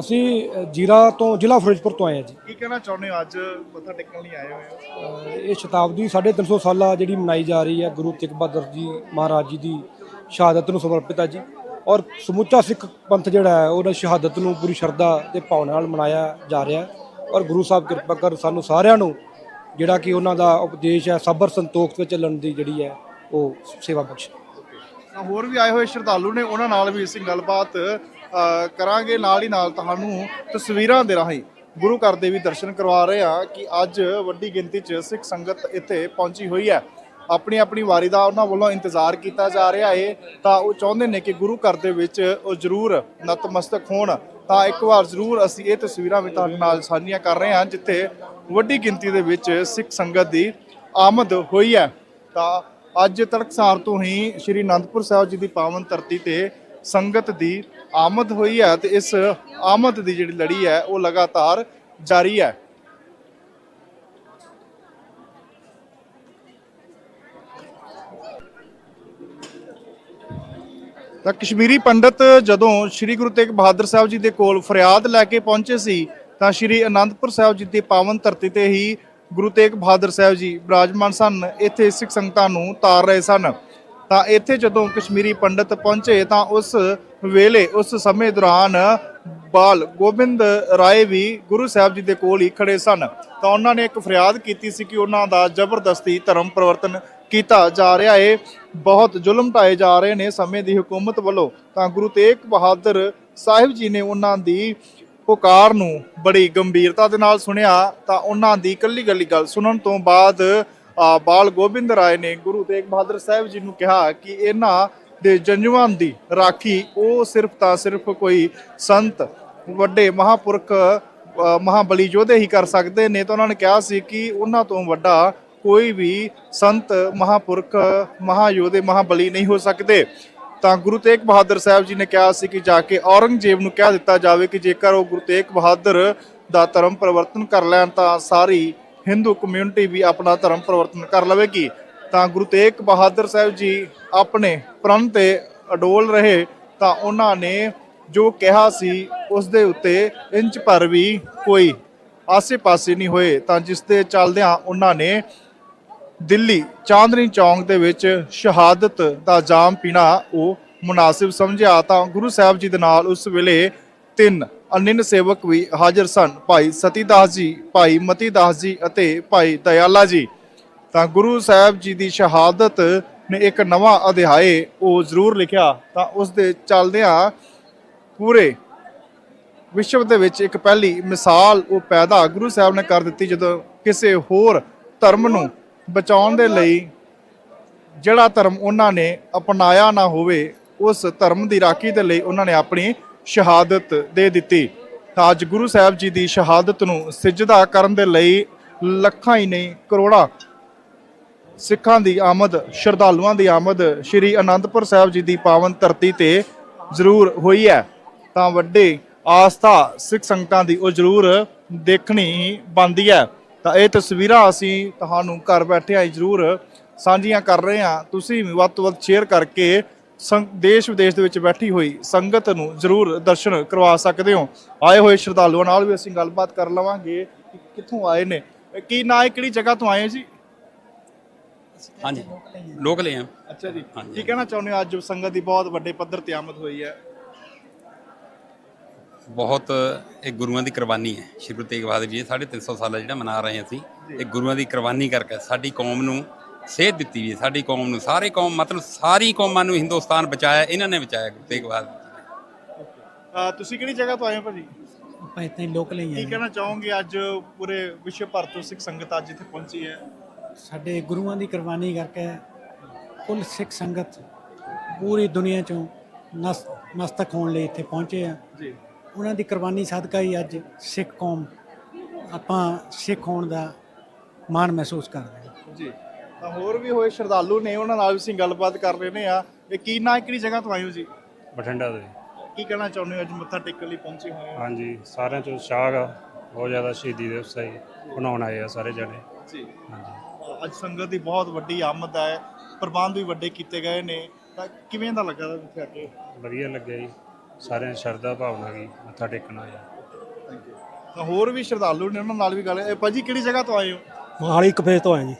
ਅਸੀਂ ਜੀਰਾ ਤੋਂ ਜ਼ਿਲ੍ਹਾ ਫਿਰੋਜ਼ਪੁਰ ਤੋਂ ਆਏ ਹਾਂ ਜੀ। ਕੀ ਕਹਿਣਾ ਚਾਹੁੰਦੇ ਹੋ? ਅੱਜ ਮੱਥਾ ਟੇਕਣ ਲਈ ਆਏ ਹੋਏ ਹੋ? ਇਹ ਸ਼ਤਾਬਦੀ 350 ਸਾਲਾ ਜਿਹੜੀ ਮਨਾਈ ਜਾ ਰਹੀ ਹੈ ਗੁਰੂ ਤੇਗ ਬਹਾਦਰ ਜੀ ਮਹਾਰਾਜ ਜੀ ਦੀ ਸ਼ਹਾਦਤ ਨੂੰ ਸਮਰਪਿਤ ਹੈ ਜੀ। ਔਰ ਸਮੁੱਚਾ ਸਿੱਖ ਪੰਥ ਜਿਹੜਾ ਹੈ ਉਹਨਾਂ ਸ਼ਹਾਦਤ ਨੂੰ ਪੂਰੀ ਸ਼ਰਧਾ ਤੇ ਭਾਵਨਾ ਨਾਲ ਮਨਾਇਆ ਜਾ ਰਿਹਾ ਹੈ। ਔਰ ਗੁਰੂ ਸਾਹਿਬ ਕਿਰਪਾ ਕਰ ਸਾਨੂੰ ਸਾਰਿਆਂ ਨੂੰ ਜਿਹੜਾ ਕਿ ਉਹਨਾਂ ਦਾ ਉਪਦੇਸ਼ ਹੈ ਸਬਰ ਸੰਤੋਖ ਤੇ ਚੱਲਣ ਦੀ ਜਿਹੜੀ ਹੈ ਉਹ ਸੇਵਾ ਬਖਸ਼। ਹੋਰ ਵੀ ਆਏ ਹੋਏ ਸ਼ਰਧਾਲੂ ਨੇ, ਉਹਨਾਂ ਨਾਲ ਵੀ ਅਸੀਂ ਗੱਲਬਾਤ ਕਰਾਂਗੇ। ਨਾਲ ਹੀ ਨਾਲ ਤੁਹਾਨੂੰ ਤਸਵੀਰਾਂ ਦੇ ਰਾਹੀਂ ਗੁਰੂ ਘਰ ਦੇ ਵੀ ਦਰਸ਼ਨ ਕਰਵਾ ਰਹੇ ਹਾਂ ਕਿ ਅੱਜ ਵੱਡੀ ਗਿਣਤੀ 'ਚ ਸਿੱਖ ਸੰਗਤ ਇੱਥੇ ਪਹੁੰਚੀ ਹੋਈ ਹੈ। ਆਪਣੀ ਆਪਣੀ ਵਾਰੀ ਦਾ ਉਹਨਾਂ ਵੱਲੋਂ ਇੰਤਜ਼ਾਰ ਕੀਤਾ ਜਾ ਰਿਹਾ ਹੈ ਤਾਂ ਉਹ ਚਾਹੁੰਦੇ ਨੇ ਕਿ ਗੁਰੂ ਘਰ ਦੇ ਵਿੱਚ ਉਹ ਜ਼ਰੂਰ ਨਤਮਸਤਕ ਹੋਣ। ਤਾਂ ਇੱਕ ਵਾਰ ਜ਼ਰੂਰ ਅਸੀਂ ਇਹ ਤਸਵੀਰਾਂ ਵੀ ਤੁਹਾਡੇ ਨਾਲ ਸਾਂਝੀਆਂ ਕਰ ਰਹੇ ਹਾਂ, ਜਿੱਥੇ ਵੱਡੀ ਗਿਣਤੀ ਦੇ ਵਿੱਚ ਸਿੱਖ ਸੰਗਤ ਦੀ ਆਮਦ ਹੋਈ ਹੈ। ਤਾਂ ਅੱਜ ਤੜਕਸਾਰ ਤੋਂ ਹੀ ਸ਼੍ਰੀ ਅਨੰਦਪੁਰ ਸਾਹਿਬ ਜੀ ਦੀ ਪਾਵਨ ਧਰਤੀ ਤੇ ਸੰਗਤ ਦੀ ਆਮਦ ਹੋਈ ਹੈ ਤੇ ਇਸ ਆਮਦ ਦੀ ਜਿਹੜੀ ਲੜੀ ਹੈ, ਉਹ ਲਗਾਤਾਰ ਜਾਰੀ ਹੈ। ਤਾਂ ਕਸ਼ਮੀਰੀ ਪੰਡਤ ਜਦੋਂ ਸ੍ਰੀ ਗੁਰੂ ਤੇਗ ਬਹਾਦਰ ਸਾਹਿਬ ਜੀ ਦੇ ਕੋਲ ਫਰਿਆਦ ਲੈ ਕੇ ਪਹੁੰਚੇ ਸੀ, ਤਾਂ ਸ੍ਰੀ ਅਨੰਦਪੁਰ ਸਾਹਿਬ ਜੀ ਦੀ ਪਾਵਨ ਧਰਤੀ ਤੇ ਹੀ ਗੁਰੂ ਤੇਗ ਬਹਾਦਰ ਸਾਹਿਬ ਜੀ ਬਰਾਜਮਾਨ ਸਨ, ਇੱਥੇ ਸਿੱਖ ਸੰਗਤਾਂ ਨੂੰ ਤਾਰ ਰਹੇ ਸਨ। ਤਾਂ ਇੱਥੇ ਜਦੋਂ ਕਸ਼ਮੀਰੀ ਪੰਡਤ ਪਹੁੰਚੇ ਤਾਂ ਉਸ ਵੇਲੇ, ਉਸ ਸਮੇਂ ਦੌਰਾਨ ਬਾਲ ਗੋਬਿੰਦ ਰਾਏ ਵੀ ਗੁਰੂ ਸਾਹਿਬ ਜੀ ਦੇ ਕੋਲ ਹੀ ਖੜੇ ਸਨ। ਤਾਂ ਉਹਨਾਂ ਨੇ ਇੱਕ ਫਰਿਆਦ ਕੀਤੀ ਸੀ ਕਿ ਉਹਨਾਂ ਦਾ ਜ਼ਬਰਦਸਤੀ ਧਰਮ ਪਰਿਵਰਤਨ ਕੀਤਾ ਜਾ ਰਿਹਾ ਏ। ਬਹੁਤ ਜ਼ੁਲਮ ਢਾਏ ਜਾ ਰਹੇ ਨੇ ਸਮੇਂ ਦੀ ਹਕੂਮਤ ਵੱਲੋਂ। ਤਾਂ ਗੁਰੂ ਤੇਗ ਬਹਾਦਰ ਸਾਹਿਬ ਜੀ ਨੇ ਉਹਨਾਂ ਦੀ ਪੁਕਾਰ ਨੂੰ ਬੜੀ ਗੰਭੀਰਤਾ ਦੇ ਨਾਲ ਸੁਣਿਆ ਤਾਂ ਉਹਨਾਂ ਦੀ ਕੱਲੀ ਕੱਲੀ ਗੱਲ ਸੁਣਨ ਤੋਂ ਬਾਅਦ ਬਾਲ ਗੋਬਿੰਦ ਰਾਏ ਨੇ ਗੁਰੂ ਤੇਗ ਬਹਾਦਰ ਸਾਹਿਬ ਜੀ ਨੂੰ ਕਿਹਾ ਕਿ ਇਹਨਾਂ ਦੇ ਜੰਜਵਾਂ ਦੀ ਰਾਖੀ ਉਹ ਸਿਰਫ ਤਾਂ ਸਿਰਫ ਕੋਈ ਸੰਤ ਵੱਡੇ ਮਹਾਪੁਰਖ ਅ, ਮਹਾਬਲੀ ਯੋਧੇ ਹੀ ਕਰ ਸਕਦੇ ਨੇ ਤਾਂ ਉਹਨਾਂ ਨੇ ਕਿਹਾ ਸੀ ਕਿ ਉਹਨਾਂ ਤੋਂ ਵੱਡਾ ਕੋਈ ਵੀ ਸੰਤ ਮਹਾਪੁਰਖ ਮਹਾਯੋਧੇ ਮਹਾਬਲੀ ਨਹੀਂ ਹੋ ਸਕਦੇ। ਤਾਂ ਗੁਰੂ ਤੇਗ ਬਹਾਦਰ ਸਾਹਿਬ ਜੀ ਨੇ ਕਿਹਾ ਸੀ ਕਿ ਜਾ ਕੇ ਔਰੰਗਜ਼ੇਬ ਨੂੰ ਕਹਿ ਦਿੱਤਾ ਜਾਵੇ ਕਿ ਜੇਕਰ ਉਹ ਗੁਰੂ ਤੇਗ ਬਹਾਦਰ ਦਾ ਧਰਮ ਪਰਿਵਰਤਨ ਕਰ ਲੈਣ ਤਾਂ ਸਾਰੀ ਹਿੰਦੂ ਕਮਿਊਨਿਟੀ ਵੀ ਆਪਣਾ ਧਰਮ ਪਰਿਵਰਤਨ ਕਰ ਲਵੇਗੀ। ਤਾਂ ਗੁਰੂ ਤੇਗ ਬਹਾਦਰ ਸਾਹਿਬ ਜੀ ਆਪਣੇ ਪ੍ਰਣ ਤੇ ਅਡੋਲ ਰਹੇ ਤਾਂ ਉਹਨਾਂ ਨੇ ਜੋ ਕਿਹਾ ਸੀ ਉਸ ਦੇ ਉੱਤੇ ਇੰਚ ਭਰ ਵੀ ਕੋਈ ਆਸੇ-ਪਾਸੇ ਨਹੀਂ ਹੋਏ। ਤਾਂ ਜਿਸ ਦੇ ਚੱਲਦਿਆਂ ਉਹਨਾਂ ਨੇ ਦਿੱਲੀ ਚਾਂਦਨੀ ਚੌਂਕ ਦੇ ਵਿੱਚ ਸ਼ਹਾਦਤ ਦਾ ਜਾਮ ਪੀਣਾ ਉਹ ਮੁਨਾਸਿਬ ਸਮਝਿਆ ਤਾਂ ਗੁਰੂ ਸਾਹਿਬ ਜੀ ਦੇ ਨਾਲ ਉਸ ਵੇਲੇ ਤਿੰਨ ਅਨਿਨ ਸੇਵਕ ਵੀ ਹਾਜ਼ਰ ਸਨ, ਭਾਈ ਸਤੀਦਾਸ ਜੀ, ਭਾਈ ਮਤੀਦਾਸ ਜੀ ਅਤੇ ਭਾਈ ਦਇਆਲਾ ਜੀ। ਤਾਂ ਗੁਰੂ ਸਾਹਿਬ ਜੀ ਦੀ ਸ਼ਹਾਦਤ ਨੇ ਇੱਕ ਨਵਾਂ ਅਧਿਆਏ ਉਹ ਜ਼ਰੂਰ ਲਿਖਿਆ ਤਾਂ ਉਸ ਦੇ ਚੱਲਦਿਆਂ ਪੂਰੇ ਵਿਸ਼ਵ ਦੇ ਵਿੱਚ ਇੱਕ ਪਹਿਲੀ ਮਿਸਾਲ ਉਹ ਪੈਦਾ ਗੁਰੂ ਸਾਹਿਬ ਨੇ ਕਰ ਦਿੱਤੀ ਜਦੋਂ ਕਿਸੇ ਹੋਰ ਧਰਮ ਨੂੰ ਬਚਾਉਣ ਦੇ ਲਈ ਜਿਹੜਾ ਧਰਮ ਉਹਨਾਂ ਨੇ ਅਪਣਾਇਆ ਨਾ ਹੋਵੇ, ਉਸ ਧਰਮ ਦੀ ਰਾਖੀ ਦੇ ਲਈ ਉਹਨਾਂ ਨੇ ਆਪਣੀ ਸ਼ਹਾਦਤ ਦੇ ਦਿੱਤੀ। ਤਾਂ ਅੱਜ ਗੁਰੂ ਸਾਹਿਬ ਜੀ ਦੀ ਸ਼ਹਾਦਤ ਨੂੰ ਸਿਜਦਾ ਕਰਨ ਦੇ ਲਈ ਲੱਖਾਂ ਹੀ ਨਹੀਂ, ਕਰੋੜਾਂ ਸਿੱਖਾਂ ਦੀ ਆਮਦ, ਸ਼ਰਧਾਲੂਆਂ ਦੀ ਆਮਦ ਸ੍ਰੀ ਅਨੰਦਪੁਰ ਸਾਹਿਬ ਜੀ ਦੀ ਪਾਵਨ ਧਰਤੀ ਤੇ ਜ਼ਰੂਰ ਹੋਈ ਹੈ। ਤਾਂ ਵੱਡੇ ਆਸਥਾ ਸਿੱਖ ਸੰਗਤਾਂ ਦੀ ਉਹ ਜ਼ਰੂਰ ਦੇਖਣੀ ਬਣਦੀ ਹੈ। ਤਾਂ ਇਹ ਤਸਵੀਰਾਂ ਅਸੀਂ ਤੁਹਾਨੂੰ ਘਰ ਬੈਠਿਆਂ ਹੀ ਜ਼ਰੂਰ ਸਾਂਝੀਆਂ ਕਰ ਰਹੇ ਹਾਂ। ਤੁਸੀਂ ਵੀ ਵੱਧ ਤੋਂ ਵੱਧ ਸ਼ੇਅਰ ਕਰਕੇ ਦੇਸ਼ ਵਿਦੇਸ਼ ਦੇ ਵਿੱਚ ਬੈਠੀ ਹੋਈ ਸੰਗਤ ਨੂੰ ਜ਼ਰੂਰ ਦਰਸ਼ਨ ਕਰਵਾ ਸਕਦੇ ਹੋ। ਆਏ ਹੋਏ ਸ਼ਰਧਾਲੂਆਂ ਨਾਲ ਵੀ ਅਸੀਂ ਗੱਲਬਾਤ ਕਰ ਲਵਾਂਗੇ ਕਿ ਕਿੱਥੋਂ ਆਏ ਨੇ। ਕੀ ਨਾਂ ਹੈ? ਕਿਹੜੀ ਜਗ੍ਹਾ ਤੋਂ ਆਏ ਜੀ? ਹਾਂਜੀ। ਲੋਕਲ ਹੀ ਆ ਅੱਛਾ ਜੀ। ਕੀ ਕਹਿਣਾ ਚਾਹੁੰਦੇ ਹੋ? ਅੱਜ ਸੰਗਤ ਦੀ ਬਹੁਤ ਵੱਡੇ ਪੱਧਰ ਤੇ ਆਮਦ ਹੋਈ ਹੈ। ਬਹੁਤ ਇਹ ਗੁਰੂਆਂ ਦੀ ਕੁਰਬਾਨੀ ਹੈ। ਸ਼੍ਰੀ ਗੁਰੂ ਤੇਗ ਬਹਾਦਰ ਜੀ ਇਹ 350 ਸਾਲਾ ਜਿਹੜਾ ਮਨਾ ਰਹੇ ਹਾਂ ਅਸੀਂ ਇਹ ਗੁਰੂਆਂ ਦੀ ਕੁਰਬਾਨੀ ਕਰਕੇ ਸਾਡੀ ਕੌਮ ਨੂੰ ਸੇਧ ਦਿੱਤੀ ਵੀ ਹੈ। ਸਾਡੀ ਕੌਮ ਨੂੰ ਸਾਰੇ ਕੌਮ ਮਤਲਬ ਸਾਰੀ ਕੌਮਾਂ ਨੂੰ ਹਿੰਦੁਸਤਾਨ ਬਚਾਇਆ ਇਹਨਾਂ ਨੇ ਬਚਾਇਆ ਗੁਰੂ ਤੇਗ ਬਹਾਦਰ ਜੀ ਨੇ। ਅਹ ਤੁਸੀਂ ਕਿਹੜੀ ਜਗ੍ਹਾ ਤੋਂ ਆਏ ਹੋ ਭਾਜੀ? ਆਪਾਂ ਇੱਥੇ ਲੋਕਲ ਹੀ ਕੀ ਕਹਿਣਾ ਚਾਹੋਗੇ ਅੱਜ ਪੂਰੇ ਵਿਸ਼ਵ ਭਰ ਤੋਂ ਸਿੱਖ ਸੰਗਤ ਅੱਜ ਇੱਥੇ ਪਹੁੰਚੀ ਹੈ? ਸਾਡੇ ਗੁਰੂਆਂ ਦੀ ਕੁਰਬਾਨੀ ਕਰਕੇ ਕੁੱਲ ਸਿੱਖ ਸੰਗਤ ਪੂਰੀ ਦੁਨੀਆ ਚੋਂ ਨਸ ਮਸਤਕ ਹੋਣ ਲਈ ਇੱਥੇ ਪਹੁੰਚੇ ਆ। ਜੀ। ਉਹਨਾਂ ਦੀ ਕੁਰਬਾਨੀ ਸਦਕਾ ਹੀ ਅੱਜ ਸਿੱਖ ਕੌਮ ਆਪਾਂ ਸਿੱਖ ਹੋਣ ਦਾ ਮਾਣ ਮਹਿਸੂਸ ਕਰਦੇ ਹਾਂ। ਜੀ। ਤਾਂ ਹੋਰ ਵੀ ਹੋਏ ਸ਼ਰਧਾਲੂ ਨੇ ਉਹਨਾਂ ਨਾਲ ਵੀ ਅਸੀਂ ਗੱਲਬਾਤ ਕਰ ਰਹੇ ਨੇ ਆ ਇਹ ਕੀ ਨਾਂ ਕਿਹੜੀ ਜਗ੍ਹਾ ਤੋਂ ਆਏ ਹੋ ਜੀ? ਬਠਿੰਡਾ ਦੇ। ਕੀ ਕਹਿਣਾ ਚਾਹੁੰਦੇ ਹੋ? ਅੱਜ ਮੱਥਾ ਟੇਕਣ ਲਈ ਪਹੁੰਚੇ ਹੋਏ ਹੋ? ਹਾਂਜੀ ਸਾਰਿਆਂ ਚੋਂ ਸ਼ਾਗ ਆ। ਬਹੁਤ ਜ਼ਿਆਦਾ ਸ਼ਹੀਦੀ ਦੇ ਉਤਸ਼ਾਹੀ ਬਣਾਉਣ ਆਏ ਆ ਸਾਰੇ ਜਣੇ। ਜੀ। ਹਾਂਜੀ। ਅੱਜ ਸੰਗਤ ਦੀ ਬਹੁਤ ਵੱਡੀ ਆਮਦ ਹੈ ਪ੍ਰਬੰਧ ਵੀ ਵੱਡੇ ਕੀਤੇ ਗਏ ਨੇ। ਤਾਂ ਕਿਵੇਂ ਦਾ ਲੱਗਾ ਇੱਥੇ ਆ ਕੇ ਵਧੀਆ ਲੱਗਿਆ ਜੀ। ਸਾਰਿਆਂ ਦੀ ਸ਼ਰਧਾ ਭਾਵਨਾ ਗਈ ਮੱਥਾ ਟੇਕਣ ਤਾਂ ਹੋਰ ਵੀ ਸ਼ਰਧਾਲੂ ਨੇ ਉਹਨਾਂ ਨਾਲ ਵੀ ਗੱਲ ਇਹ ਭਾਜੀ ਕਿਹੜੀ ਜਗ੍ਹਾ ਤੋਂ ਆਏ ਹੋ? ਮੋਹਾਲੀ ਕਫੇ ਤੋਂ ਆਏ ਜੀ।